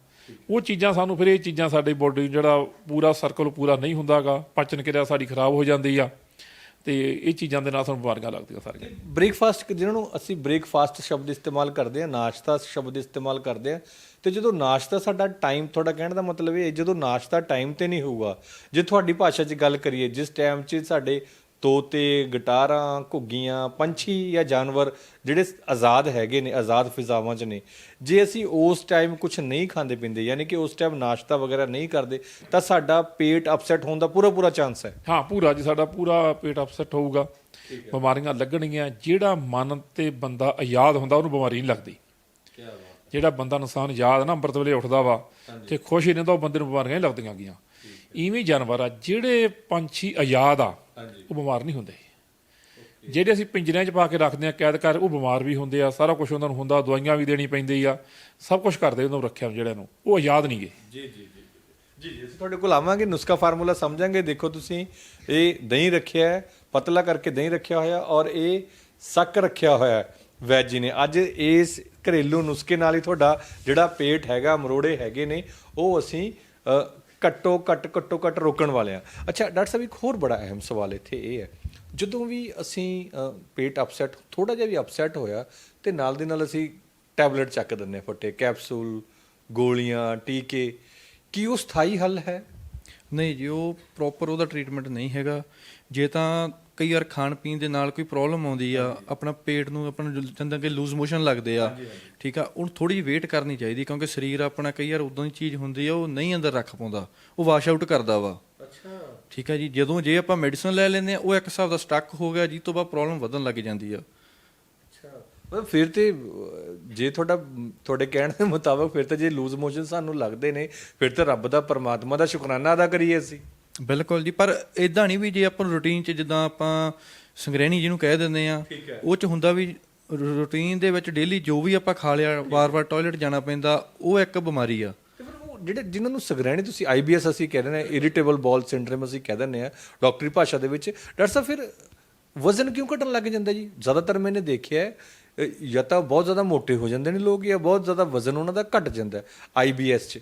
ਉਹ ਚੀਜ਼ਾਂ ਸਾਨੂੰ ਫਿਰ ਇਹ ਚੀਜ਼ਾਂ ਸਾਡੇ ਬੋਡੀ ਜਿਹੜਾ ਪੂਰਾ ਸਰਕਲ ਪੂਰਾ ਨਹੀਂ ਹੁੰਦਾਗਾ ਪਾਚਨ ਕਿਰਿਆ ਸਾਡੀ ਖਰਾਬ ਹੋ ਜਾਂਦੀ ਆ ਤੇ ਇਹ ਚੀਜ਼ਾਂ ਦੇ ਨਾਲ ਸਾਨੂੰ ਬਿਮਾਰੀਆਂ ਲੱਗਦੀਆਂ ਸਾਰੀਆਂ। ਬ੍ਰੇਕਫਾਸਟ ਜਿਹਨਾਂ ਨੂੰ ਅਸੀਂ ਬ੍ਰੇਕਫਾਸਟ ਸ਼ਬਦ ਇਸਤੇਮਾਲ ਕਰਦੇ ਆ ਨਾਸ਼ਤਾ ਸ਼ਬਦ ਇਸਤੇਮਾਲ ਕਰਦੇ ਆ ਤੇ ਜਦੋਂ ਨਾਸ਼ਤਾ ਸਾਡਾ ਟਾਈਮ ਤੁਹਾਡਾ ਕਹਿਣ ਦਾ ਮਤਲਬ ਇਹ ਹੈ, ਜਦੋਂ ਨਾਸ਼ਤਾ ਟਾਈਮ ਤੇ ਨਹੀਂ ਹੋਊਗਾ ਜੇ ਤੁਹਾਡੀ ਭਾਸ਼ਾ 'ਚ ਗੱਲ ਕਰੀਏ ਜਿਸ ਟਾਈਮ 'ਚ ਸਾਡੇ ਤੋਤੇ ਗਟਾਰਾਂ ਘੁੱਗੀਆਂ ਪੰਛੀ ਜਾਂ ਜਾਨਵਰ ਜਿਹੜੇ ਆਜ਼ਾਦ ਹੈਗੇ ਨੇ ਆਜ਼ਾਦ ਫਿਜ਼ਾਵਾਂ 'ਚ ਨੇ ਜੇ ਅਸੀਂ ਉਸ ਟਾਈਮ ਕੁਝ ਨਹੀਂ ਖਾਂਦੇ ਪੀਂਦੇ ਯਾਨੀ ਕਿ ਉਸ ਟਾਈਮ ਨਾਸ਼ਤਾ ਵਗੈਰਾ ਨਹੀਂ ਕਰਦੇ ਤਾਂ ਸਾਡਾ ਪੇਟ ਅਪਸੈਟ ਹੋਣ ਦਾ ਪੂਰਾ ਪੂਰਾ ਚਾਂਸ ਹੈ। ਹਾਂ ਪੂਰਾ ਜੀ ਸਾਡਾ ਪੂਰਾ ਪੇਟ ਅਪਸੈਟ ਹੋਊਗਾ। ਬਿਮਾਰੀਆਂ ਲੱਗਣਗੀਆਂ ਜਿਹੜਾ ਮਨ ਤੇ ਬੰਦਾ ਆਜ਼ਾਦ ਹੁੰਦਾ ਉਹਨੂੰ ਬਿਮਾਰੀ ਨਹੀਂ ਲੱਗਦੀ। ਕੀ ਬਾਤ ਜਿਹੜਾ ਬੰਦਾ ਇਨਸਾਨ ਯਾਦ ਨਾ ਅੰਮ੍ਰਿਤ ਵੇਲੇ ਉੱਠਦਾ ਵਾ ਤੇ ਖੁਸ਼ ਹੀ ਰਹਿੰਦਾ ਉਹ ਬੰਦੇ ਨੂੰ ਬਿਮਾਰੀਆਂ ਨਹੀਂ ਲੱਗਦੀਆਂ ਗੀਆਂ ਇਵੇਂ ਜਾਨਵਰ ਆ ਜਿਹੜੇ ਪੰਛੀ ਆਜ਼ਾਦ ਆ ਉਹ ਬਿਮਾਰ ਨਹੀਂ ਹੁੰਦੇ। ਜਿਹੜੇ ਅਸੀਂ ਪਿੰਜਰਿਆਂ 'ਚ ਪਾ ਕੇ ਰੱਖਦੇ ਆ ਕੈਦ ਕਰ ਉਹ ਬਿਮਾਰ ਵੀ ਹੁੰਦੇ ਆ ਸਾਰਾ ਕੁਝ ਉਹਨਾਂ ਨੂੰ ਹੁੰਦਾ ਦਵਾਈਆਂ ਵੀ ਦੇਣੀ ਪੈਂਦੀ ਆ ਸਭ ਕੁਝ ਕਰਦੇ ਉਹਨਾਂ ਨੂੰ ਰੱਖਿਆ ਜਿਹੜਿਆਂ ਨੂੰ ਉਹ ਆਜ਼ਾਦ ਨਹੀਂਗੇ ਜੀ ਜੀ ਜੀ ਜੀ। ਜੀ ਅਸੀਂ ਤੁਹਾਡੇ ਕੋਲ ਆਵਾਂਗੇ ਨੁਸਖਾ ਫਾਰਮੂਲਾ ਸਮਝਾਂਗੇ। ਦੇਖੋ ਤੁਸੀਂ ਇਹ ਦਹੀਂ ਰੱਖਿਆ ਹੈ ਪਤਲਾ ਕਰਕੇ ਦਹੀਂ ਰੱਖਿਆ ਹੋਇਆ ਔਰ ਇਹ ਸੱਕ ਰੱਖਿਆ ਹੋਇਆ ਹੈ ਵੈਜ ਜੀ ਨੇ। ਅੱਜ ਇਸ ਘਰੇਲੂ ਨੁਸਖੇ ਨਾਲ ਹੀ ਤੁਹਾਡਾ ਜਿਹੜਾ ਪੇਟ ਹੈਗਾ ਮਰੋੜੇ ਹੈਗੇ ਨੇ ਉਹ ਅਸੀਂ ਘੱਟੋ ਘੱਟ ਘੱਟੋ ਘੱਟ ਰੋਕਣ ਵਾਲੇ ਆ। ਅੱਛਾ, ਡਾਕਟਰ ਸਾਹਿਬ, ਇੱਕ ਹੋਰ ਬੜਾ ਅਹਿਮ ਸਵਾਲ ਇੱਥੇ ਇਹ ਹੈ। ਜਦੋਂ ਵੀ ਅਸੀਂ ਪੇਟ ਅਪਸੈਟ ਥੋੜਾ ਜਿਹਾ ਵੀ ਅਪਸੈਟ ਹੋਇਆ, ਤੇ ਨਾਲ ਦੇ ਨਾਲ ਅਸੀਂ ਟੈਬਲੇਟ ਚੱਕ ਦਿੰਨੇ ਹਾਂ ਫੱਟੇ, ਕੈਪਸੂਲ, ਗੋਲੀਆਂ, ਟੀਕੇ, ਕੀ ਉਹ ਸਥਾਈ ਹੱਲ ਹੈ? ਨਹੀਂ ਜੀ, ਉਹ ਪ੍ਰੋਪਰ ਉਹਦਾ ਟ੍ਰੀਟਮੈਂਟ ਨਹੀਂ ਹੈਗਾ। ਜੇ ਤਾਂ ਕਈ ਵਾਰ ਖਾਣ ਪੀਣ ਦੇ ਨਾਲ ਕੋਈ ਪ੍ਰੋਬਲਮ ਆਉਂਦੀ ਆ ਆਪਣਾ ਪੇਟ ਨੂੰ ਆਪਣਾ ਜੰਦਾਂ ਕਿ ਲੂਜ਼ ਮੋਸ਼ਨ ਲੱਗਦੇ ਆ। ਠੀਕ ਆ ਉਹ ਥੋੜੀ ਵੇਟ ਕਰਨੀ ਚਾਹੀਦੀ ਕਿਉਂਕਿ ਸਰੀਰ ਆਪਣਾ ਕਈ ਵਾਰ ਉਦਾਂ ਦੀ ਚੀਜ਼ ਹੁੰਦੀ ਆ ਉਹ ਨਹੀਂ ਅੰਦਰ ਰੱਖ ਪਾਉਂਦਾ ਉਹ ਵਾਸ਼ ਆਊਟ ਕਰਦਾ ਵਾ। ਅੱਛਾ। ਠੀਕ ਆ ਜੀ ਜਦੋਂ ਜੇ ਆਪਾਂ ਮੈਡੀਸਨ ਲੈ ਲੈਂਦੇ ਆ ਉਹ ਇੱਕ ਹਿਸਾਬ ਦਾ ਸਟਕ ਹੋ ਗਿਆ ਜੀ ਤੋਂ ਬਾਅਦ ਪ੍ਰੋਬਲਮ ਵਧਣ ਲੱਗ ਜਾਂਦੀ ਆ। ਅੱਛਾ। ਮਤਲਬ ਫਿਰ ਤੇ ਜੇ ਤੁਹਾਡਾ ਤੁਹਾਡੇ ਕਹਿਣ ਦੇ ਮੁਤਾਬਕ ਫਿਰ ਤਾਂ ਜੇ ਲੂਜ਼ ਮੋਸ਼ਨ ਸਾਨੂੰ ਲੱਗਦੇ ਨੇ ਫਿਰ ਤਾਂ ਰੱਬ ਦਾ ਪਰਮਾਤਮਾ ਦਾ ਸ਼ੁਕਰਾਨਾ ਅਦਾ ਕਰੀਏ ਅਸੀਂ। ਬਿਲਕੁਲ ਜੀ ਪਰ ਇਦਾਂ ਨਹੀਂ ਵੀ ਜੇ ਆਪਾਂ ਰੂਟੀਨ 'ਚ ਜਿੱਦਾਂ ਆਪਾਂ ਸੰਗ੍ਰਹਿਣੀ ਜਿਹਨੂੰ ਕਹਿ ਦਿੰਦੇ ਆ। ਉਹ 'ਚ ਹੁੰਦਾ ਵੀ ਰੂਟੀਨ ਦੇ ਵਿੱਚ ਡੇਲੀ ਜੋ ਵੀ ਆਪਾਂ ਖਾ ਲਿਆ ਵਾਰ-ਵਾਰ ਟਾਇਲਟ ਜਾਣਾ ਪੈਂਦਾ ਉਹ ਇੱਕ ਬਿਮਾਰੀ ਆ। ਤੇ ਫਿਰ ਉਹ ਜਿਹੜੇ ਜਿਨ੍ਹਾਂ ਨੂੰ ਸਗਰੈਣੀ ਤੁਸੀਂ ਆਈਬੀਐਸ ਅਸੀਂ ਕਹਿੰਦੇ ਨੇ ਇਰੀਟੇਬਲ ਬਾਲ ਸਿੰਡਰੋਮ ਅਸੀਂ ਕਹਿ ਦਿੰਦੇ ਆ ਡਾਕਟਰੀ ਭਾਸ਼ਾ ਦੇ ਵਿੱਚ ਡਾਕਟਰ ਸਾਹਿਬ ਫਿਰ ਵਜ਼ਨ ਕਿਉਂ ਘਟਣ ਲੱਗ ਜਾਂਦਾ ਜੀ? ਜ਼ਿਆਦਾਤਰ ਮੈंने ਦੇਖਿਆ ਹੈ ਜਾਂ ਤਾਂ ਬਹੁਤ ਜ਼ਿਆਦਾ ਮੋਟੇ ਹੋ ਜਾਂਦੇ ਨੇ ਲੋਕ ਜਾਂ ਬਹੁਤ ਜ਼ਿਆਦਾ ਵਜ਼ਨ ਉਹਨਾਂ ਦਾ ਘਟ ਜਾਂਦਾ ਆਈਬੀਐਸ 'ਚ।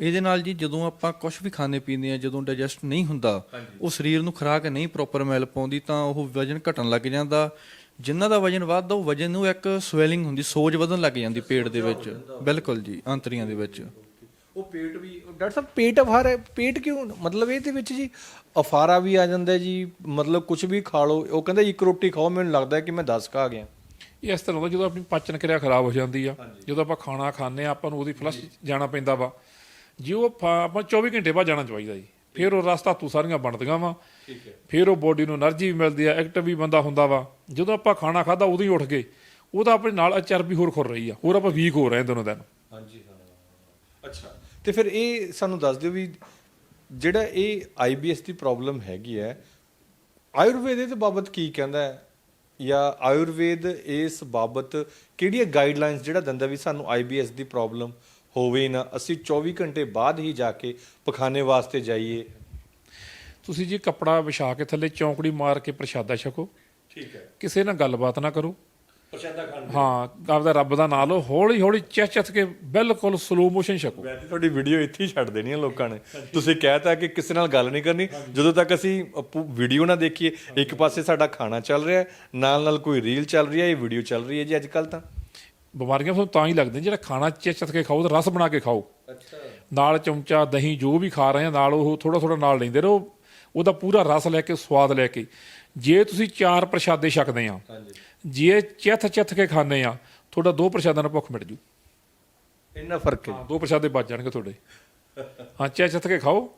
ਇਹਦੇ ਨਾਲ ਜੀ ਜਦੋਂ ਆਪਾਂ ਕੁਝ ਵੀ ਖਾਣੇ ਪੀਂਦੇ ਆ ਜਦੋਂ ਡਾਈਜੈਸਟ ਨਹੀਂ ਹੁੰਦਾ ਉਹ ਸਰੀਰ ਨੂੰ ਖੁਰਾਕ ਨਹੀਂ ਪ੍ਰੋਪਰ ਮਿਲ ਪਾਉਂਦੀ ਤਾਂ ਉਹ ਵਜਨ ਘਟਣ ਲੱਗ ਜਾਂਦਾ। ਜਿਨ੍ਹਾਂ ਦਾ ਵਜਨ ਵੱਧਦਾ ਉਹ ਵਜਨ ਨੂੰ ਇੱਕ ਸਵੈਲਿੰਗ ਹੁੰਦੀ ਸੋਜ ਵਧਣ ਲੱਗ ਜਾਂਦੀ ਪੇਟ ਦੇ ਵਿੱਚ। ਬਿਲਕੁਲ ਜੀ ਆਂਤੜੀਆਂ ਦੇ ਵਿੱਚ। ਉਹ ਪੇਟ ਵੀ ਡਾਕਟਰ ਸਾਹਿਬ ਪੇਟ ਅਫਾਰ ਹੈ ਪੇਟ ਕਿਉਂ ਮਤਲਬ ਇਹਦੇ ਵਿੱਚ ਜੀ ਅਫਾਰਾ ਵੀ ਆ ਜਾਂਦਾ ਜੀ ਮਤਲਬ ਕੁਝ ਵੀ ਖਾ ਲਓ ਉਹ ਕਹਿੰਦਾ ਇੱਕ ਰੋਟੀ ਖਾਓ ਮੈਨੂੰ ਲੱਗਦਾ ਕਿ ਮੈਂ 10 ਖਾ ਗਿਆ। ਇਹ ਇਸ ਤਰ੍ਹਾਂ ਜਦੋਂ ਆਪਣੀ ਪਾਚਨ ਕਿਰਿਆ ਖਰਾਬ ਹੋ ਜਾਂਦੀ ਆ ਜਦੋਂ ਆਪਾਂ ਖਾਣਾ ਖਾਂਦੇ ਆ ਆਪਾਂ ਨੂੰ ਉਹਦੀ ਫਲਸ਼ ਜਾਣਾ ਪੈਂਦਾ ਵਾ। ਜੀ ਉਹ ਆਪਾਂ 24 ਘੰਟੇ ਬਾਅਦ ਜਾਣਾ ਚਾਹੀਦਾ ਜੀ। ਫਿਰ ਉਹ ਰਸਤਾ ਤੂੰ ਸਾਰੀਆਂ ਬਣਦੀਆਂ ਵਾ। ਫਿਰ ਉਹ ਬੋਡੀ ਨੂੰ એનર્ਜੀ ਵੀ ਮਿਲਦੀ ਆ ਐਕਟਿਵ ਵੀ ਬੰਦਾ ਹੁੰਦਾ ਵਾ। ਜਦੋਂ ਆਪਾਂ ਖਾਣਾ ਖਾਦਾ ਉਦੋਂ ਹੀ ਉੱਠ ਗਏ। ਉਹਦਾ ਆਪਣੇ ਨਾਲ ਚਰਬੀ ਹੋਰ ਖੁਰ ਰਹੀ ਆ। ਹੋਰ ਆਪਾਂ ਵੀਕ ਹੋ। ਰਹੇ ਹਾਂ ਦਿਨੋਂ ਦਿਨ। ਹਾਂਜੀ ਹਾਂ। ਅੱਛਾ। ਤੇ ਫਿਰ ਇਹ ਸਾਨੂੰ ਦੱਸ ਦਿਓ ਵੀ ਜਿਹੜਾ ਇਹ ਆਈਬੀਐਸ ਦੀ ਪ੍ਰੋਬਲਮ ਹੈਗੀ ਹੈ ਆਯੁਰਵੇਦ ਦੇ ਬਾਬਤ ਕੀ ਕਹਿੰਦਾ ਜਾਂ ਆਯੁਰਵੇਦ ਇਸ ਬਾਬਤ ਕਿਹੜੀਆਂ ਗਾਈਡਲਾਈਨਸ ਜਿਹੜਾ ਦਿੰਦਾ ਵੀ ਸਾਨੂੰ ਆਈਬੀਐਸ ਦੀ ਪ੍ਰੋਬਲਮ ਹੋਵੇ ਨਾ ਅਸੀਂ 24 ਘੰਟੇ ਬਾਅਦ ਹੀ ਜਾ ਕੇ ਪਖਾਨੇ ਵਾਸਤੇ ਜਾਈਏ। ਤੁਸੀਂ ਜੀ ਕੱਪੜਾ ਵਿਛਾ ਕੇ ਥੱਲੇ ਚੌਂਕੜੀ ਮਾਰ ਕੇ ਪ੍ਰਸ਼ਾਦਾ ਛਕੋ। ਠੀਕ ਹੈ। ਕਿਸੇ ਨਾਲ ਗੱਲਬਾਤ ਨਾ ਕਰੋ। ਪ੍ਰਸ਼ਾਦਾ ਖਾਣ ਹਾਂ ਆਪਦਾ ਰੱਬ ਦਾ ਨਾਮ ਲਓ ਹੌਲੀ ਹੌਲੀ ਚਿਹ ਚਿਹ ਕੇ ਬਿਲਕੁਲ ਸਲੋ ਮੋਸ਼ਨ ਛਕੋ। ਤੇ ਤੁਹਾਡੀ ਵੀਡੀਓ ਇੱਥੇ ਹੀ ਛੱਡ ਦੇਣੀ ਆ ਲੋਕਾਂ ਨੇ। ਤੁਸੀਂ ਕਹਿਤਾ ਕਿ ਕਿਸੇ ਨਾਲ ਗੱਲ ਨਹੀਂ ਕਰਨੀ। ਜਦੋਂ ਤੱਕ ਅਸੀਂ ਵੀਡੀਓ ਨਾ ਦੇਖੀਏ ਇੱਕ ਪਾਸੇ ਸਾਡਾ ਖਾਣਾ ਚੱਲ ਰਿਹਾ ਹੈ ਨਾਲ ਨਾਲ ਕੋਈ ਰੀਲ ਚੱਲ ਰਹੀ ਹੈ ਇਹ ਵੀਡੀਓ ਚੱਲ ਰਹੀ ਹੈ ਜੀ ਅੱਜ ਕੱਲ ਤਾਂ। ਬਿਮਾਰੀਆਂ ਤੁਹਾਨੂੰ ਤਾਂ ਹੀ ਲੱਗਦੀਆਂ ਜਿਹੜਾ ਖਾਣਾ ਚਿਹ ਕੇ ਖਾਓ ਤਾਂ ਰਸ ਬਣਾ ਕੇ ਖਾਓ। ਅੱਛਾ। ਨਾਲ ਚਮਚਾ ਦਹੀਂ ਜੋ ਵੀ ਖਾ ਰਹੇ ਆ ਨਾਲ ਉਹ ਥੋੜਾ ਥੋੜਾ ਨਾਲ ਲੈਂਦੇ ਰਹੋ। ਉਹਦਾ ਪੂਰਾ ਰਸ ਲੈ ਕੇ ਸਵਾਦ ਲੈ ਕੇ। ਜੇ ਤੁਸੀਂ ਚਾਰ ਪ੍ਰਸ਼ਾਦੇ ਛਕਦੇ ਆ ਹਾਂਜੀ। ਜੇ ਚਿੱਥ ਚਿੱਥ ਕੇ ਖਾਂਦੇ ਆ ਤੁਹਾਡਾ ਦੋ ਪ੍ਰਸ਼ਾਦਾਂ ਨਾਲ ਭੁੱਖ ਮਿਟ ਜੂ। ਇੰਨਾ ਫ਼ਰਕ ਹੈ। ਦੋ ਪ੍ਰਸ਼ਾਦੇ ਬਚ ਜਾਣਗੇ ਤੁਹਾਡੇ। ਹਾਂ ਚਿੱਥ ਚਿੱਥ ਕੇ ਖਾਓ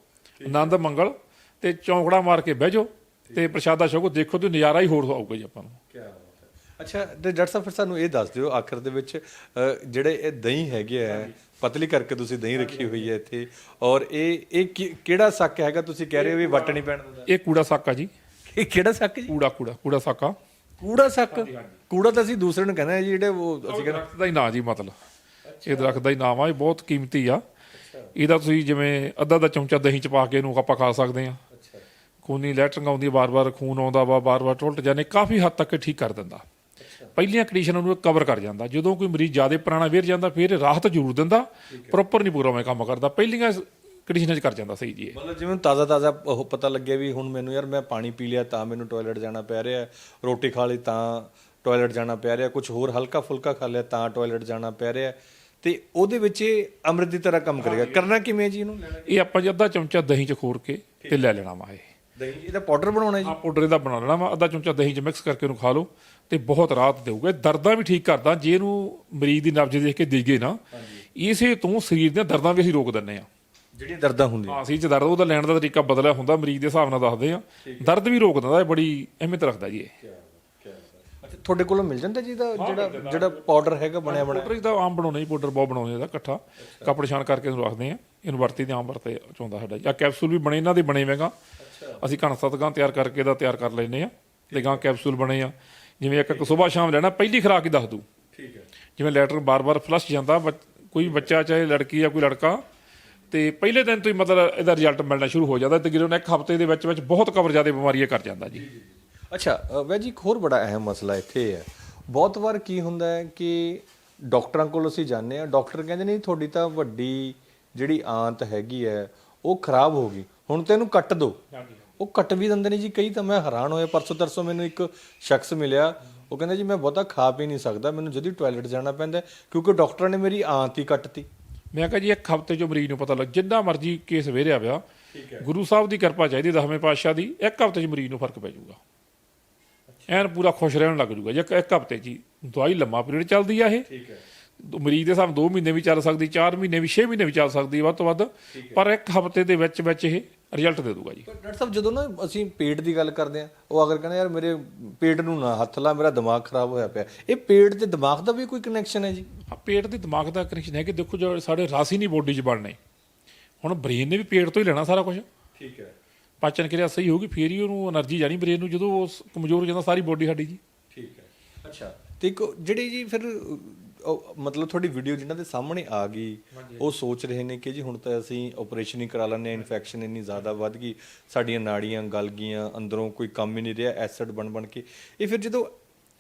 ਆਨੰਦ ਮੰਗਲ ਤੇ ਚੌਂਕੜਾ ਮਾਰ ਕੇ ਬਹਿ ਜਾਓ ਤੇ ਪ੍ਰਸ਼ਾਦਾ ਛਕੋ ਦੇਖੋ ਤੇ ਨਜ਼ਾਰਾ ਹੀ ਹੋਰ ਆਊਗਾ ਜੀ ਆਪਾਂ ਨੂੰ। ਕੀ ਅੱਛਾ ਤੇ ਡਾਕਟਰ ਸਾਹਿਬ ਫਿਰ ਸਾਨੂੰ ਇਹ ਦੱਸ ਦਿਓ ਆਖਰ ਦੇ ਵਿੱਚ ਜਿਹੜੇ ਇਹ ਦਹੀਂ ਹੈਗੇ ਆ ਪਤਲੀ ਕਰਕੇ ਤੁਸੀਂ ਦਹੀਂ ਰੱਖੀ ਹੋਈ ਹੈ ਇੱਥੇ ਔਰ ਇਹ ਇਹ ਕਿਹੜਾ ਸੱਕ ਹੈਗਾ ਤੁਸੀਂ ਕਹਿ ਰਹੇ ਹੋ ਵੀ ਵੱਟ ਨਹੀਂ ਪੈਣ ਦਿੰਦਾ? ਇਹ ਕੂੜਾ ਸਾਕਾ ਜੀ। ਇਹ ਕਿਹੜਾ ਸੱਕ ਜੀ? ਕੂੜਾ ਕੂੜਾ ਕੂੜਾ ਸਾਕਾ। ਕੂੜਾ ਸੱਕ? ਕੂੜਾ ਤਾਂ ਅਸੀਂ ਦੂਸਰੇ ਨੂੰ ਕਹਿੰਦੇ ਆ ਜੀ ਜਿਹੜੇ ਉਹ ਅਸੀਂ ਕਹਿੰਦੇ ਦਾ ਹੀ ਨਾਂ ਜੀ ਮਤਲਬ। ਇਹ ਦਰਖਤ ਦਾ ਹੀ ਨਾਮ ਆ ਇਹ ਬਹੁਤ ਕੀਮਤੀ ਆ। ਇਹਦਾ ਤੁਸੀਂ ਜਿਵੇਂ ਅੱਧਾ ਦਾ ਚਮਚਾ ਦਹੀਂ ਚ ਪਾ ਕੇ ਇਹਨੂੰ ਆਪਾਂ ਖਾ ਸਕਦੇ ਆ ਅੱਛਾ। ਖੂਨੀ ਲੈਟਰਿੰਗ ਆਉਂਦੀ ਬਾਰ-ਬਾਰ ਖੂਨ ਆਉਂਦਾ ਵਾ ਬਾਰ-ਬਾਰ ਟੁੱਟ ਜਾਂਦੇ ਕਾਫੀ ਹੱਦ ਤੱਕ ਇਹ ਠੀਕ ਕਰ ਦਿੰਦਾ। ਪਹਿਲੀਆਂ ਕੰਡੀਸ਼ਨਾਂ ਨੂੰ ਕਵਰ ਕਰ ਜਾਂਦਾ। ਜਦੋਂ ਕੋਈ ਮਰੀਜ਼ ਜ਼ਿਆਦਾ ਪੁਰਾਣਾ ਵੇਰ ਜਾਂਦਾ ਫਿਰ ਰਾਹਤ ਜ਼ਰੂਰ ਦਿੰਦਾ ਪ੍ਰੋਪਰ ਨਹੀਂ ਪੂਰਾ ਮੈਂ ਕੰਮ ਕਰਦਾ। ਪਹਿਲੀਆਂ ਕੰਡੀਸ਼ਨਾਂ 'ਚ ਕਰ ਜਾਂਦਾ ਸਹੀ ਜੀ ਇਹ। ਮਤਲਬ ਜਿਵੇਂ ਤਾਜ਼ਾ ਤਾਜ਼ਾ ਉਹ ਪਤਾ ਲੱਗਿਆ ਵੀ ਹੁਣ ਮੈਨੂੰ ਯਾਰ ਮੈਂ ਪਾਣੀ ਪੀ ਲਿਆ ਤਾਂ ਮੈਨੂੰ ਟਾਇਲਟ ਜਾਣਾ ਪੈ ਰਿਹਾ ਰੋਟੀ ਖਾ ਲਈ ਤਾਂ ਟਾਇਲਟ ਜਾਣਾ ਪੈ ਰਿਹਾ ਕੁਝ ਹੋਰ ਹਲਕਾ ਫੁਲਕਾ ਖਾ ਲਿਆ ਤਾਂ ਟਾਇਲਟ ਜਾਣਾ ਪੈ ਰਿਹਾ। ਤੇ ਉਹਦੇ ਵਿੱਚ ਇਹ ਅੰਮ੍ਰਿਤ ਦੀ ਤਰ੍ਹਾਂ ਕੰਮ ਕਰੇਗਾ। ਕਰਨਾ ਕਿਵੇਂ ਜੀ ਇਹਨੂੰ? ਇਹ ਆਪਾਂ ਜੀ ਅੱਧਾ ਚਮਚਾ ਦਹੀਂ 'ਚ ਖੋਰ ਕੇ ਤੇ ਲੈ ਲੈਣਾ ਵਾ ਇਹ। ਦਹੀਂ ਇਹਦਾ ਪਾਊਡਰ ਬਣਾਉਣਾ ਜੀ? ਆ ਪਾਊਡਰ ਦਾ ਬਣਾ ਲੈਣਾ ਵਾ। ਅੱਧਾ ਚਮਚਾ ਦਹੀਂ 'ਚ ਮਿਕਸ ਕਰਕੇ ਇਹਨੂੰ ਖਾ ਲਓ। ਤੇ ਬਹੁਤ ਰਾਹਤ ਦੇਊਗਾ। ਦਰਦਾਂ ਵੀ ਠੀਕ ਕਰਦਾ ਜੇ ਇਹਨੂੰ ਮਰੀਜ਼ ਦੀ ਨਬਜ਼ ਦੇਖ ਕੇ ਦੇਈਏ ਨਾ ਇਸੇ ਤੋਂ ਸਰੀਰ ਦੀਆਂ ਦਰਦਾਂ ਵੀ ਅਸੀਂ ਰੋਕ ਦਿੰਨੇ ਆ ਜਿਹੜੀਆਂ ਦਰਦਾਂ ਹੁੰਦੀਆਂ। ਹਾਂ ਸੀ ਚ ਦਰਦ ਉਹਦਾ ਲੈਣ ਦਾ ਤਰੀਕਾ ਬਦਲਿਆ ਹੁੰਦਾ ਮਰੀਜ਼ ਦੇ ਹਿਸਾਬ ਨਾਲ ਦੱਸਦੇ ਆ ਦਰਦ ਵੀ ਰੋਕ ਦਿੰਦਾ ਇਹ ਬੜੀ ਅਹਿਮੀਅਤ ਰੱਖਦਾ ਜੀ ਇਹ। ਅੱਛਾ ਤੁਹਾਡੇ ਕੋਲੋਂ ਮਿਲ ਜਾਂਦਾ ਜੀ ਦਾ ਜਿਹੜਾ ਜਿਹੜਾ ਪਾਊਡਰ ਹੈਗਾ ਬਣਿਆ ਬਣਾਇਆ ਪਾਊਡਰ ਦਾ ਆਮ ਬਣਾਉਣੇ ਜੀ ਪਾਊਡਰ ਬਹੁਤ ਬਣਾਉਂਦੇ ਇਹਦਾ ਇਕੱਠਾ। ਕੱਪੜ ਛਾਣ ਕਰਕੇ ਇਹਨੂੰ ਰੱਖਦੇ ਆ ਇਹਨੂੰ ਵਰਤੀ ਦੇ ਆਮ ਵਰਤੇ ਚਾਹੁੰਦਾ ਸਾਡਾ। ਆ ਕੈਪਸੂਲ ਵੀ ਬਣੇ ਇਹਨਾਂ ਦੇ ਬਣੇ ਹੋਏਗਾ ਅਸੀਂ ਕਣ ਸਤਗਾਂ ਤਿਆਰ ਕਰਕੇ ਇਹਦਾ ਤਿਆਰ ਕਰ ਲੈਨੇ ਆ ਤੇ ਗਾਂ ਕੈਪਸੂਲ ਬਣੇ ਆ। ਜਿਵੇਂ ਇੱਕ ਸਵੇਰ ਸ਼ਾਮ ਲੈਣਾ ਪਹਿਲੀ ਖੁਰਾਕ ਹੀ ਦੱਸ ਦੂ ਠੀਕ ਹੈ। ਜਿਵੇਂ ਲੈਟਰ ਬਾਰ-ਬਾਰ ਫਲਸ਼ ਜਾਂਦਾ ਕੋਈ ਬੱਚਾ ਚਾਹੇ ਲੜਕੀ ਜਾਂ ਕੋਈ ਲੜਕਾ ਤੇ ਪਹਿਲੇ ਦਿਨ ਤੋਂ ਹੀ ਮਤਲਬ ਇਹਦਾ ਰਿਜ਼ਲਟ ਮਿਲਣਾ ਸ਼ੁਰੂ ਹੋ ਜਾਂਦਾ। ਤਕਰੀਬਨ ਇੱਕ ਹਫ਼ਤੇ ਦੇ ਵਿੱਚ ਵਿੱਚ ਬਹੁਤ ਕਵਰ ਜ਼ਿਆਦਾ ਬਿਮਾਰੀਆਂ ਕਰ ਜਾਂਦਾ ਜੀ। ਅੱਛਾ ਵੈ ਜੀ ਇੱਕ ਹੋਰ ਬੜਾ ਅਹਿਮ ਮਸਲਾ ਇੱਥੇ ਹੈ। ਬਹੁਤ ਵਾਰ ਕੀ ਹੁੰਦਾ ਹੈ ਕਿ ਡਾਕਟਰਾਂ ਕੋਲ ਅਸੀਂ ਜਾਂਦੇ ਆ ਡਾਕਟਰ ਕਹਿੰਦੇ ਨਹੀਂ ਤੁਹਾਡੀ ਤਾਂ ਵੱਡੀ ਜਿਹੜੀ ਆਂਤ ਹੈਗੀ ਹੈ ਉਹ ਖਰਾਬ ਹੋ ਗਈ। ਹੁਣ ਤੈਨੂੰ ਕੱਟ ਦੋ। ਉਹ ਕੱਟ ਵੀ ਦਿੰਦੇ ਨੇ ਜੀ। ਕਈ ਤਾਂ ਮੈਂ ਹੈਰਾਨ ਹੋਇਆ ਪਰਸੋਂ ਤਰਸੋਂ ਮੈਨੂੰ ਇੱਕ ਸ਼ਖਸ ਮਿਲਿਆ। ਉਹ ਕਹਿੰਦਾ ਜੀ ਮੈਂ ਬਹੁਤਾ ਖਾ ਪੀ ਨਹੀਂ ਸਕਦਾ ਮੈਨੂੰ ਜਦੀ ਟਾਇਲਟ ਜਾਣਾ ਪੈਂਦਾ ਕਿਉਂਕਿ ਡਾਕਟਰਾਂ ਨੇ ਮੇਰੀ ਆਂਤ ਹੀ ਕੱਟਤੀ। ਮੈਂ ਕਿਹਾ ਜੀ ਇੱਕ ਹਫ਼ਤੇ ਚ ਮਰੀਜ਼ ਨੂੰ ਪਤਾ ਲੱਗ ਜਿੰਨਾ ਮਰਜ਼ੀ ਕੇਸ ਵੇਰਿਆ ਪਿਆ ਗੁਰੂ ਸਾਹਿਬ ਦੀ ਕਿਰਪਾ ਚਾਹੀਦੀ ਦਸਵੇਂ ਪਾਤਸ਼ਾਹ ਦੀ ਇੱਕ ਹਫ਼ਤੇ ਚ ਮਰੀਜ਼ ਨੂੰ ਫ਼ਰਕ ਪੈ ਜਾਊਗਾ। ਐਨ ਪੂਰਾ ਖੁਸ਼ ਰਹਿਣ ਲੱਗ ਜਾਊਗਾ। ਜੇ ਇੱਕ- ਹਫ਼ਤੇ ਚ ਹੀ। ਦਵਾਈ ਲੰਮਾ ਪੀਰੀਅਡ ਚੱਲਦੀ ਆ ਇਹ ਠੀਕ ਹੈ। ਮਰੀਜ਼ ਦੇ ਹਿਸਾਬ 2 ਮਹੀਨੇ ਵੀ ਚੱਲ ਸਕਦੀ 4 ਮਹੀਨੇ ਵੀ 6 ਮਹੀਨੇ ਵੀ ਚੱਲ ਸਕਦੀ ਵੱਧ ਤੋਂ ਵੱਧ। ਪਰ ਇੱਕ ਹਫ਼ਤੇ ਦੇ ਵਿੱਚ ਵਿੱਚ ਇਹ ਰਿਜ਼ਲਟ ਦੇ ਦੂਗਾ ਜੀ। ਡਾਕਟਰ ਸਾਹਿਬ ਜਦੋਂ ਨਾ ਅਸੀਂ ਪੇਟ ਦੀ ਗੱਲ ਕਰਦੇ ਆ ਉਹ ਅਗਰ ਕਹਿੰਦੇ ਯਾਰ ਮੇਰੇ ਪੇਟ ਨੂੰ ਨਾ ਹੱਥ ਲਾ ਮੇਰਾ ਦਿਮਾਗ ਖਰਾਬ ਹੋਇਆ ਪਿਆ। ਇਹ ਪੇਟ ਤੇ ਦਿਮਾਗ ਦਾ ਵੀ ਕੋਈ ਕਨੈਕਸ਼ਨ ਹੈ ਜੀ? ਹਾਂ ਪੇਟ ਤੇ ਦਿਮਾਗ ਦਾ ਕਨੈਕਸ਼ਨ ਹੈ ਕਿ ਦੇਖੋ ਜੋ ਸਾਡੇ ਰਸ ਹੀ ਨਹੀਂ ਬੋਡੀ 'ਚ ਬਣਨੇ। ਹੁਣ ਬ੍ਰੇਨ ਨੇ ਵੀ ਪੇਟ ਤੋਂ ਹੀ ਲੈਣਾ ਸਾਰਾ ਕੁਝ ਠੀਕ ਹੈ। ਪਾਚਨ ਕਿਰਿਆ ਸਹੀ ਹੋਊਗੀ ਫਿਰ ਹੀ ਉਹਨੂੰ એનર્ਜੀ ਜਾਣੀ ਬ੍ਰੇਨ ਨੂੰ ਜਦੋਂ ਉਹ ਕਮਜ਼ੋਰ ਹੋ ਜਾਂਦਾ ਸਾਰੀ ਬੋਡੀ ਸਾਡੀ ਜੀ। ਠੀਕ ਹੈ। ਅੱਛਾ ਤੇ ਇੱਕ ਜਿਹੜੀ ਜੀ ਫਿਰ ਉਹ ਮਤਲਬ ਤੁਹਾਡੀ ਵੀਡੀਓ ਜਿਨ੍ਹਾਂ ਦੇ ਸਾਹਮਣੇ ਆ ਗਈ ਉਹ ਸੋਚ ਰਹੇ ਨੇ ਕਿ ਜੀ ਹੁਣ ਤਾਂ ਅਸੀਂ ਆਪਰੇਸ਼ਨ ਹੀ ਕਰਾ ਆ ਇਨਫੈਕਸ਼ਨ ਇੰਨੀ ਜ਼ਿਆਦਾ ਵੱਧ ਗਈ ਸਾਡੀਆਂ ਨਾੜੀਆਂ ਗਲ ਗਈਆਂ ਅੰਦਰੋਂ ਕੋਈ ਕੰਮ ਹੀ ਨਹੀਂ ਰਿਹਾ ਐਸਿਡ ਬਣ ਬਣ ਕੇ। ਇਹ ਫਿਰ ਜਦੋਂ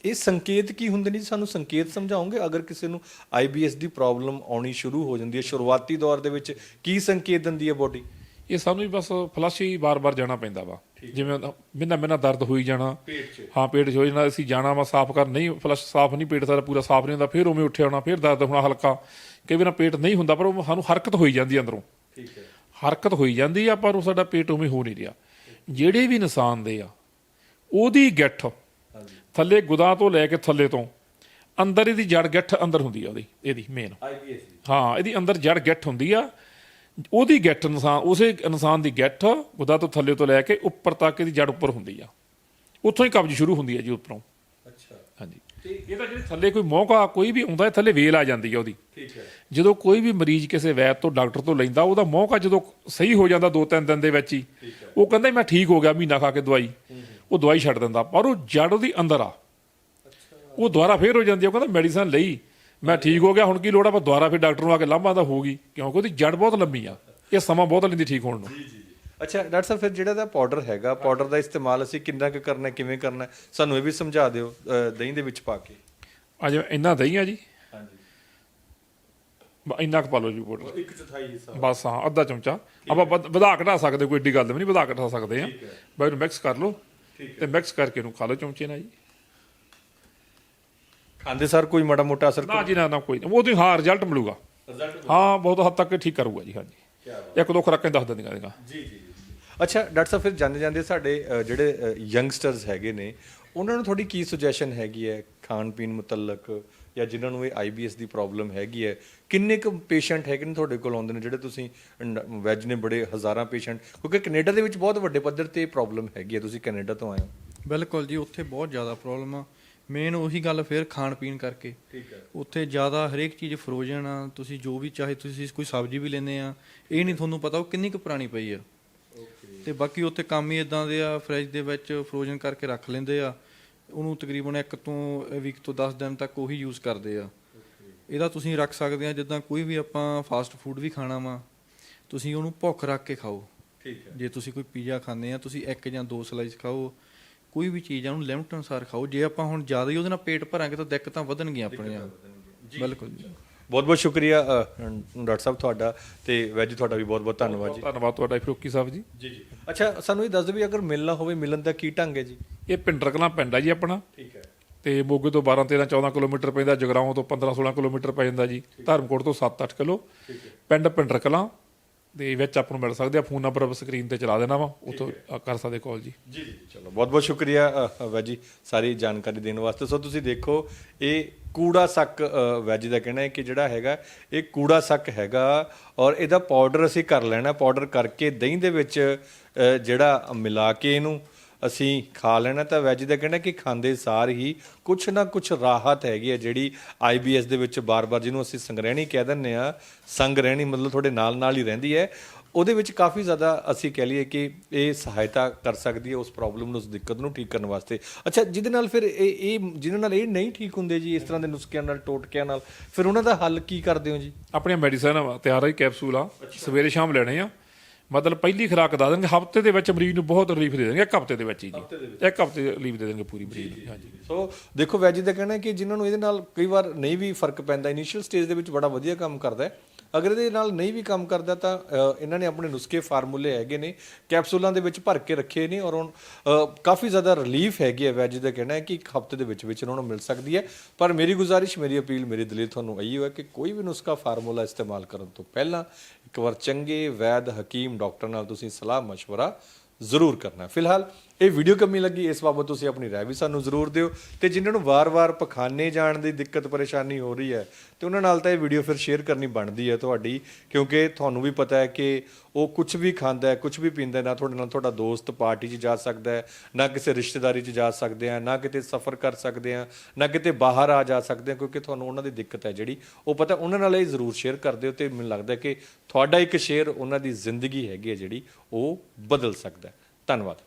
ਇਹ ਸੰਕੇਤ ਕੀ ਹੁੰਦੇ ਨੇ ਜੀ? ਸਾਨੂੰ ਸੰਕੇਤ ਸਮਝਾਓਗੇ? ਅਗਰ ਕਿਸੇ ਨੂੰ ਆਈਬੀਐਸ ਦੀ ਪ੍ਰੋਬਲਮ ਆਉਣੀ ਸ਼ੁਰੂ ਹੋ ਜਾਂਦੀ ਹੈ ਸ਼ੁਰੂਆਤੀ ਦੌਰ ਦੇ ਵਿੱਚ ਕੀ ਸੰਕੇਤ ਦਿੰਦੀ ਹੈ ਬੋਡੀ ਇਹ ਸਾਨੂੰ ਵੀ ਬਸ ਫਲਸ਼ ਹੀ ਬਾਰ-ਬਾਰ ਜਾਣਾ ਪੈਂਦਾ ਵਾ। ਜਿਵੇਂ ਬਿਨਾ ਬਿਨਾ ਦਰਦ ਹੋਈ ਜਾਣਾ। ਪੇਟ 'ਚ। ਹਾਂ ਪੇਟ 'ਚ ਹੋ ਜਾਣਾ। ਅਸੀਂ ਜਾਣਾ ਵਾ ਸਾਫ਼ ਕਰ ਨਹੀਂ ਫਲਸ਼ ਸਾਫ਼ ਨਹੀਂ ਪੇਟ ਸਾਰਾ ਪੂਰਾ ਸਾਫ਼ ਨਹੀਂ ਹੁੰਦਾ। ਫਿਰ ਉਵੇਂ ਉੱਠਿਆ ਹੋਣਾ ਫਿਰ ਦਰਦ ਹੋਣਾ ਹਲਕਾ। ਕਈ ਵਾਰ ਪੇਟ ਨਹੀਂ ਹੁੰਦਾ ਪਰ ਉਹ ਸਾਨੂੰ ਹਰਕਤ ਹੋਈ ਜਾਂਦੀ ਅੰਦਰੋਂ। ਠੀਕ ਹੈ। ਹਰਕਤ ਹੋਈ ਜਾਂਦੀ ਆ ਪਰ ਉਹ ਸਾਡਾ ਪੇਟ ਉਵੇਂ ਹੋ ਨਹੀਂ ਰਿਹਾ। ਜਿਹੜੇ ਵੀ ਇਨਸਾਨ ਦੇ ਆ ਉਹਦੀ ਗਿੱਠ ਥੱਲੇ ਗੁਦਾ ਤੋਂ ਲੈ ਕੇ ਥੱਲੇ ਤੋਂ ਅੰਦਰ ਇਹਦੀ ਜੜ ਗਿੱਠ ਅੰਦਰ ਹੁੰਦੀ ਆ ਉਹਦੀ ਇਹਦੀ ਮੇਨ ਹਾਂ ਇਹਦੀ ਅੰਦਰ ਜੜ ਗਿੱਠ ਹੁੰਦੀ ਆ ਉਹਦੀ ਗਿੱਠ ਇਨਸਾਨ ਉਸੇ ਇਨਸਾਨ ਦੀ ਗਿੱਠ ਗੁਦਾ ਤੋਂ ਥੱਲੇ ਤੋਂ ਲੈ ਕੇ ਉੱਪਰ ਤੱਕ ਇਹਦੀ ਜੜ ਉੱਪਰ ਹੁੰਦੀ ਆ। ਉੱਥੋਂ ਹੀ ਕਬਜ਼ ਸ਼ੁਰੂ ਹੁੰਦੀ ਆ ਜੀ ਉੱਪਰੋਂ। ਅੱਛਾ। ਹਾਂਜੀ। ਇਹਦਾ ਜਿਹੜੇ ਥੱਲੇ ਕੋਈ ਮੌਕਾ ਕੋਈ ਵੀ ਆਉਂਦਾ ਥੱਲੇ ਵੇਲ ਆ ਜਾਂਦੀ ਆ ਉਹਦੀ। ਠੀਕ ਹੈ। ਜਦੋਂ ਕੋਈ ਵੀ ਮਰੀਜ਼ ਕਿਸੇ ਵੈਦ ਤੋਂ ਡਾਕਟਰ ਤੋਂ ਲੈਂਦਾ ਉਹਦਾ ਮੌਕਾ ਜਦੋਂ ਸਹੀ ਹੋ ਜਾਂਦਾ ਦੋ ਤਿੰਨ ਦਿਨ ਦੇ ਵਿੱਚ ਹੀ ਉਹ ਕਹਿੰਦਾ ਮੈਂ ਠੀਕ ਹੋ ਗਿਆ ਮਹੀਨਾ ਖਾ ਕੇ ਦਵਾਈ। ਉਹ ਦਵਾਈ ਛੱਡ ਦਿੰਦਾ ਪਰ ਉਹ ਜੜ ਉਹਦੀ ਅੰਦਰ ਆ। ਉਹ ਦੁਬਾਰਾ ਫੇਰ ਹੋ ਜਾਂਦੀ ਆ, ਉਹ ਕਹਿੰਦਾ ਮੈਡੀਸਨ ਲਈ। ਮੈਂ ਠੀਕ ਹੋ ਗਿਆ ਹੁਣ ਕੀ ਲੋੜ ਆ? ਪਰ ਦੁਬਾਰਾ ਫਿਰ ਡਾਕਟਰ ਨੂੰ ਆ ਕੇ ਲਾਂਭਾ ਦਾ ਹੋਊਗੀ। ਕਿਉਂਕਿ ਉਹਦੀ ਜੜ ਬਹੁਤ ਲੰਮੀ ਆ। ਇਹ ਸਮਾਂ ਬਹੁਤ ਲੈਂਦੀ ਠੀਕ ਹੋਣ ਨੂੰ। ਅੱਛਾ ਡਾਕਟਰ ਸਾਹਿਬ ਫਿਰ ਜਿਹੜਾ ਦਾ ਪਾਊਡਰ ਹੈਗਾ ਪਾਊਡਰ ਦਾ ਇਸਤੇਮਾਲ ਅਸੀਂ ਕਿੰਨਾ ਕੁ ਕਰਨਾ ਕਿਵੇਂ ਕਰਨਾ? ਸਾਨੂੰ ਇਹ ਵੀ ਸਮਝਾ ਦਿਓ ਦਹੀਂ ਦੇ ਵਿੱਚ ਪਾ ਕੇ। ਅੱਜ ਇੰਨਾ ਦਹੀਂ ਆ ਜੀ। ਇੰਨਾ ਕੁ ਪਾ ਲਓ ਜੀ ਪਾਊਡਰ ਇੱਕ ਚੌਥਾਈ ਹਿੱਸਾ। ਬਸ ਹਾਂ ਅੱਧਾ ਚਮਚਾ। ਆਪਾਂ ਵਧ- ਘਟਾ ਸਕਦੇ ਕੋਈ ਏਡੀ ਗੱਲ ਨਹੀਂ ਵਧਾ ਘਟਾ ਸਕਦੇ ਆ ਬਈ ਮਿਕਸ ਕਰ ਲਓ ਤੇ ਮਿਕਸ ਕਰਕੇ ਇਹਨੂੰ ਖਾ ਲਓ ਚਮਚੇ ਨਾਲ ਜੀ। ਖਾਂਦੇ ਸਰ ਕੋਈ ਮਾੜਾ ਮੋਟਾ ਅਸਰ ਨਾ ਜੀ ਨਾ ਨਾ ਕੋਈ ਨਾ। ਉਹਦੀ ਹਾਂ ਰਿਜ਼ਲਟ ਮਿਲੂਗਾ। ਰਿਜ਼ਲਟ ਹਾਂ ਬਹੁਤ ਹੱਦ ਤੱਕ ਠੀਕ ਕਰੂਗਾ ਜੀ ਹਾਂਜੀ। ਇੱਕ ਦੋ ਖੁਰਾਕਾਂ ਦੱਸ ਦਿੰਦੀਆਂ ਦੇਗਾ ਜੀ ਜੀ ਅੱਛਾ ਡਾਕਟਰ ਸਾਹਿਬ ਫਿਰ ਜਾਂਦੇ ਜਾਂਦੇ ਸਾਡੇ ਜਿਹੜੇ ਯੰਗਸਟਰਸ ਹੈਗੇ ਨੇ ਉਹਨਾਂ ਨੂੰ ਤੁਹਾਡੀ ਕੀ ਸੁਜੈਸ਼ਨ ਹੈਗੀ ਹੈ ਖਾਣ ਪੀਣ ਮੁਤਲਕ ਜਾਂ ਜਿਨ੍ਹਾਂ ਨੂੰ ਇਹ ਆਈਬੀਐਸ ਦੀ ਪ੍ਰੋਬਲਮ ਹੈਗੀ ਹੈ? ਕਿੰਨੇ ਕੁ ਪੇਸ਼ੈਂਟ ਹੈਗੇ ਨੇ ਤੁਹਾਡੇ ਕੋਲ ਆਉਂਦੇ ਨੇ ਜਿਹੜੇ ਤੁਸੀਂ ਵੈਜ ਨੇ ਬੜੇ ਹਜ਼ਾਰਾਂ ਪੇਸ਼ੈਂਟ ਕਿਉਂਕਿ ਕੈਨੇਡਾ ਦੇ ਵਿੱਚ ਬਹੁਤ ਵੱਡੇ ਪੱਧਰ ਤੇ ਇਹ ਪ੍ਰੋਬਲਮ ਹੈਗੀ ਹੈ। ਤੁਸੀਂ ਕੈਨੇਡਾ ਤੋਂ ਆਏ ਹੋ। ਬਿਲਕੁਲ ਜੀ ਉੱਥੇ ਬਹੁਤ ਜ਼ਿਆਦਾ ਪ੍ਰੋਬਲਮ ਆ। ਮੇਨ ਉਹੀ ਗੱਲ ਫਿਰ ਖਾਣ ਪੀਣ ਕਰਕੇ। ਠੀਕ ਹੈ। ਉੱਥੇ ਜ਼ਿਆਦਾ ਹਰੇਕ ਚੀਜ਼ ਫਰੋਜ਼ਨ ਆ ਤੁਸੀਂ ਜੋ ਵੀ ਚਾਹੇ ਤੁਸੀਂ ਕੋਈ ਸਬਜ਼ੀ ਵੀ ਲੈਂਦੇ ਆ ਇਹ ਨਹੀਂ ਤੁਹਾਨੂੰ ਪਤਾ ਉਹ ਕਿੰਨੀ ਕੁ ਪੁਰਾਣੀ ਪਈ ਆ। ਤੇ ਬਾਕੀ ਉੱਥੇ ਕੰਮ ਹੀ ਇਦਾਂ ਦੇ ਆ ਫ੍ਰਿਜ ਦੇ ਵਿੱਚ ਫਰੋਜ਼ਨ ਕਰਕੇ ਰੱਖ ਲੈਂਦੇ ਆ। ਉਹਨੂੰ ਤਕਰੀਬਨ 1 ਤੋਂ ਵੀਕ ਤੋਂ 10 ਦਿਨ ਤੱਕ ਉਹੀ ਯੂਜ਼ ਕਰਦੇ ਆ। ਇਹਦਾ ਤੁਸੀਂ ਰੱਖ ਸਕਦੇ ਆ ਜਿੱਦਾਂ ਕੋਈ ਵੀ ਆਪਾਂ ਫਾਸਟ ਫੂਡ ਵੀ ਖਾਣਾ ਵਾ ਤੁਸੀਂ ਉਹਨੂੰ ਭੁੱਖ ਰੱਖ ਕੇ ਖਾਓ। ਠੀਕ ਹੈ। ਜੇ ਤੁਸੀਂ ਕੋਈ ਪੀਜ਼ਾ ਖਾਂਦੇ ਆ ਤੁਸੀਂ ਇੱਕ ਜਾਂ ਦੋ ਸਲਾਈਸ ਖਾਓ। ਕੋਈ ਵੀ ਚੀਜ਼ ਆ ਉਹਨੂੰ ਲਿਮਟ ਅਨੁਸਾਰ ਖਾਓ। ਜੇ ਆਪਾਂ ਹੁਣ ਜ਼ਿਆਦਾ ਹੀ ਉਹਦੇ ਨਾਲ ਪੇਟ ਭਰਾਂਗੇ ਤਾਂ ਦਿੱਕਤਾਂ ਵਧਣਗੀਆਂ ਆਪਣੀਆਂ। ਬਿਲਕੁਲ ਜੀ। ਬਹੁਤ ਬਹੁਤ ਸ਼ੁਕਰੀਆ ਡਾਕਟਰ ਸਾਹਿਬ ਤੁਹਾਡਾ ਤੇ ਵੈਜ ਤੁਹਾਡਾ ਵੀ ਬਹੁਤ ਬਹੁਤ ਧੰਨਵਾਦ ਜੀ। ਧੰਨਵਾਦ ਤੁਹਾਡਾ ਫਰੂਕੀ ਸਾਹਿਬ ਜੀ। ਜੀ ਜੀ। ਅੱਛਾ ਸਾਨੂੰ ਇਹ ਦੱਸ ਦਿਓ ਵੀ ਅਗਰ ਮਿਲਣਾ ਹੋਵੇ ਮਿਲਣ ਦਾ ਕੀ ਢੰਗ ਹੈ ਜੀ? ਇਹ ਪਿੰਡਰ ਕਲਾਂ ਪਿੰਡ ਆ ਜੀ ਆਪਣਾ। ਠੀਕ ਹੈ। ਤੇ ਮੋਗੇ ਤੋਂ 12 13 14 ਕਿਲੋਮੀਟਰ ਪੈਂਦਾ ਜਗਰਾਓਂ ਤੋਂ 15 16 ਕਿਲੋਮੀਟਰ ਪੈ ਜਾਂਦਾ ਜੀ। ਧਰਮਕੋਟ ਤੋਂ 7 8 ਕਿਲੋ। ਪਿੰਡ ਪਿੰਡਰ ਕਲਾਂ। ਦੇ ਵਿੱਚ ਆਪਾਂ ਨੂੰ ਮਿਲ ਸਕਦੇ ਆ। ਫੋਨ ਨੰਬਰ ਸਕਰੀਨ ਤੇ ਚਲਾ ਦੇਣਾ ਵਾ। ਉੱਥੋਂ ਕਰ ਸਕਦੇ ਕਾਲ ਜੀ। ਜੀ ਜੀ ਚਲੋ। ਬਹੁਤ ਬਹੁਤ ਸ਼ੁਕਰੀਆ ਵੈਜ ਜੀ ਸਾਰੀ ਜਾਣਕਾਰੀ ਦੇਣ ਵਾਸਤੇ। ਸੋ ਤੁਸੀਂ ਦੇਖੋ ਇਹ ਕੂੜਾ ਸੱਕ ਵੈਜ ਦਾ ਕਹਿਣਾ ਹੈ ਕਿ ਜਿਹੜਾ ਹੈਗਾ ਇਹ ਕੂੜਾ ਸੱਕ ਹੈਗਾ ਔਰ ਇਹਦਾ ਪਾਊਡਰ ਅਸੀਂ ਕਰ ਲੈਣਾ। ਪਾਊਡਰ ਕਰਕੇ ਦਹੀਂ ਦੇ ਵਿੱਚ ਜਿਹੜਾ ਮਿਲਾ ਕੇ ਇਹਨੂੰ ਅਸੀਂ ਖਾ ਲੈਣਾ ਤਾਂ ਵੈਜ ਦਾ ਕਹਿਣਾ ਕਿ ਖਾਂਦੇ ਸਾਰ ਹੀ ਕੁਛ ਨਾ ਕੁਛ ਰਾਹਤ ਹੈਗੀ ਹੈ ਜਿਹੜੀ ਆਈਬੀਐਸ ਦੇ ਵਿੱਚ ਬਾਰ-ਬਾਰ ਜਿਹਨੂੰ ਅਸੀਂ ਸੰਗ੍ਰਹਿਣੀ ਕਹਿ ਦਿੰਦੇ ਆ ਸੰਗ੍ਰਹਿਣੀ ਮਤਲਬ ਤੁਹਾਡੇ ਨਾਲ ਨਾਲ ਹੀ ਰਹਿੰਦੀ ਹੈ। ਉਹਦੇ ਵਿੱਚ ਕਾਫੀ ਜ਼ਿਆਦਾ ਅਸੀਂ ਕਹਿ ਲਈਏ ਕਿ ਇਹ ਸਹਾਇਤਾ ਕਰ ਸਕਦੀ ਹੈ ਉਸ ਪ੍ਰੋਬਲਮ ਨੂੰ ਉਸ ਦਿੱਕਤ ਨੂੰ ਠੀਕ ਕਰਨ ਵਾਸਤੇ। ਅੱਛਾ ਜਿਹਦੇ ਨਾਲ ਫਿਰ ਇਹ ਇਹ ਜਿਹਦੇ ਨਾਲ ਇਹ ਨਹੀਂ ਠੀਕ ਹੁੰਦੇ ਜੀ ਇਸ ਤਰ੍ਹਾਂ ਦੇ ਨੁਸਖਿਆਂ ਨਾਲ ਟੋਟਕਿਆਂ ਨਾਲ ਫਿਰ ਉਹਨਾਂ ਦਾ ਹੱਲ ਕੀ ਕਰਦੇ ਹੋ ਜੀ? ਆਪਣੀਆਂ ਮੈਡੀਸਨ ਤਿਆਰ ਜੀ ਕੈਪਸੂਲ ਆ। ਸਵੇਰੇ ਸ਼ਾਮ ਲੈਣੇ ਆ। ਮਤਲਬ ਪਹਿਲੀ ਖੁਰਾਕ ਦੱਸ ਦੇਣਗੇ ਹਫ਼ਤੇ ਦੇ ਵਿੱਚ ਮਰੀਜ਼ ਨੂੰ ਬਹੁਤ ਰਿਲੀਫ ਦੇ ਦੇਣਗੇ ਇੱਕ ਹਫ਼ਤੇ ਦੇ ਵਿੱਚ ਹੀ ਜੀ। ਇੱਕ ਹਫ਼ਤੇ ਰਿਲੀਫ ਦੇ ਦੇਣਗੇ ਪੂਰੀ ਮਰੀਜ਼ ਨੂੰ ਹਾਂਜੀ। ਸੋ ਦੇਖੋ ਵੈਜ ਦਾ ਕਹਿਣਾ ਹੈ ਕਿ ਜਿਨ੍ਹਾਂ ਨੂੰ ਇਹਦੇ ਨਾਲ ਕਈ ਵਾਰ ਨਹੀਂ ਵੀ ਫ਼ਰਕ ਪੈਂਦਾ ਇਨੀਸ਼ੀਅਲ ਸਟੇਜ ਦੇ ਵਿੱਚ ਬੜਾ ਵਧੀਆ ਕੰਮ ਕਰਦਾ ਹੈ। ਅਗਰ ਇਹਦੇ ਨਾਲ ਨਹੀਂ ਵੀ ਕੰਮ ਕਰਦਾ ਤਾਂ ਅ, ਇਹਨਾਂ ਨੇ ਆਪਣੇ ਨੁਸਖੇ ਫਾਰਮੂਲੇ ਹੈਗੇ ਨੇ ਕੈਪਸੂਲਾਂ ਦੇ ਵਿੱਚ ਭਰ ਕੇ ਰੱਖੇ ਨੇ ਔਰ ਹੁਣ ਅ, ਕਾਫੀ ਜ਼ਿਆਦਾ ਰਿਲੀਫ ਹੈਗੀ ਹੈ ਵੈਜ ਦਾ ਕਹਿਣਾ ਹੈ ਕਿ ਇੱਕ ਹਫਤੇ ਦੇ ਵਿੱਚ ਵਿੱਚ ਉਹਨਾਂ ਨੂੰ ਮਿਲ ਸਕਦੀ ਹੈ ਪਰ ਮੇਰੀ ਗੁਜ਼ਾਰਿਸ਼ ਮੇਰੀ ਅਪੀਲ ਮੇਰੀ ਦਲੀਲ ਤੁਹਾਨੂੰ ਇਹੀ ਹੈ ਕਿ ਕੋਈ ਵੀ ਨੁਸਖਾ ਫਾਰਮੂਲਾ ਇਸਤੇਮਾਲ ਕਰਨ ਤੋਂ ਪਹਿਲਾਂ ਇੱਕ ਵਾਰ ਚੰਗੇ ਵੈਦ ਹਕੀਮ ਡਾਕਟਰ ਨਾਲ ਤੁਸੀਂ ਸਲਾਹ مشورہ ਜ਼ਰੂਰ ਕਰਨਾ ਹੈ। ਫਿਲਹਾਲ ਇਹ ਵੀਡੀਓ ਕਮੀ ਲੱਗੀ, ਇਸ ਬਾਬਤ ਤੁਸੀਂ ਆਪਣੀ ਰਾਏ ਵੀ ਸਾਨੂੰ ਜ਼ਰੂਰ ਦਿਓ। ਤੇ ਜਿਨ੍ਹਾਂ ਨੂੰ ਵਾਰ-ਵਾਰ ਪਖਾਨੇ ਜਾਣ ਦੀ ਦਿੱਕਤ ਪਰੇਸ਼ਾਨੀ ਹੋ ਰਹੀ ਹੈ, ਤੇ ਉਹਨਾਂ ਨਾਲ ਤਾਂ ਇਹ ਵੀਡੀਓ ਫਿਰ ਸ਼ੇਅਰ ਕਰਨੀ ਬਣਦੀ ਹੈ ਤੁਹਾਡੀ, ਕਿਉਂਕਿ ਤੁਹਾਨੂੰ ਵੀ ਪਤਾ ਹੈ ਕਿ ਉਹ ਕੁਝ ਵੀ ਖਾਂਦਾ ਹੈ ਕੁਝ ਵੀ ਪੀਂਦਾ ਨਾ ਤੁਹਾਡੇ ਨਾਲ ਤੁਹਾਡਾ ਦੋਸਤ ਪਾਰਟੀ 'ਚ ਜਾ ਸਕਦਾ ਹੈ, ਨਾ ਕਿਸੇ ਰਿਸ਼ਤੇਦਾਰੀ 'ਚ ਜਾ ਸਕਦੇ ਆ ਨਾ ਕਿਤੇ ਸਫ਼ਰ ਕਰ ਸਕਦੇ ਆ ਨਾ ਕਿਤੇ ਬਾਹਰ ਆ ਜਾ ਸਕਦੇ ਆ ਕਿਉਂਕਿ ਤੁਹਾਨੂੰ ਉਹਨਾਂ ਦੀ ਦਿੱਕਤ ਹੈ ਜਿਹੜੀ, ਉਹ ਪਤਾ ਉਹਨਾਂ ਨਾਲ ਇਹ ਜ਼ਰੂਰ ਸ਼ੇਅਰ ਕਰ ਦਿਓ ਤੇ ਮੈਨੂੰ ਲੱਗਦਾ ਕਿ ਤੁਹਾਡਾ ਇੱਕ ਸ਼ੇਅਰ ਉਹਨਾਂ ਦੀ ਜ਼ਿੰਦਗੀ ਹੈਗੀ ਹੈ ਜਿਹੜੀ, ਉਹ ਬਦਲ ਸਕਦਾ ਧੰਨਵਾਦ।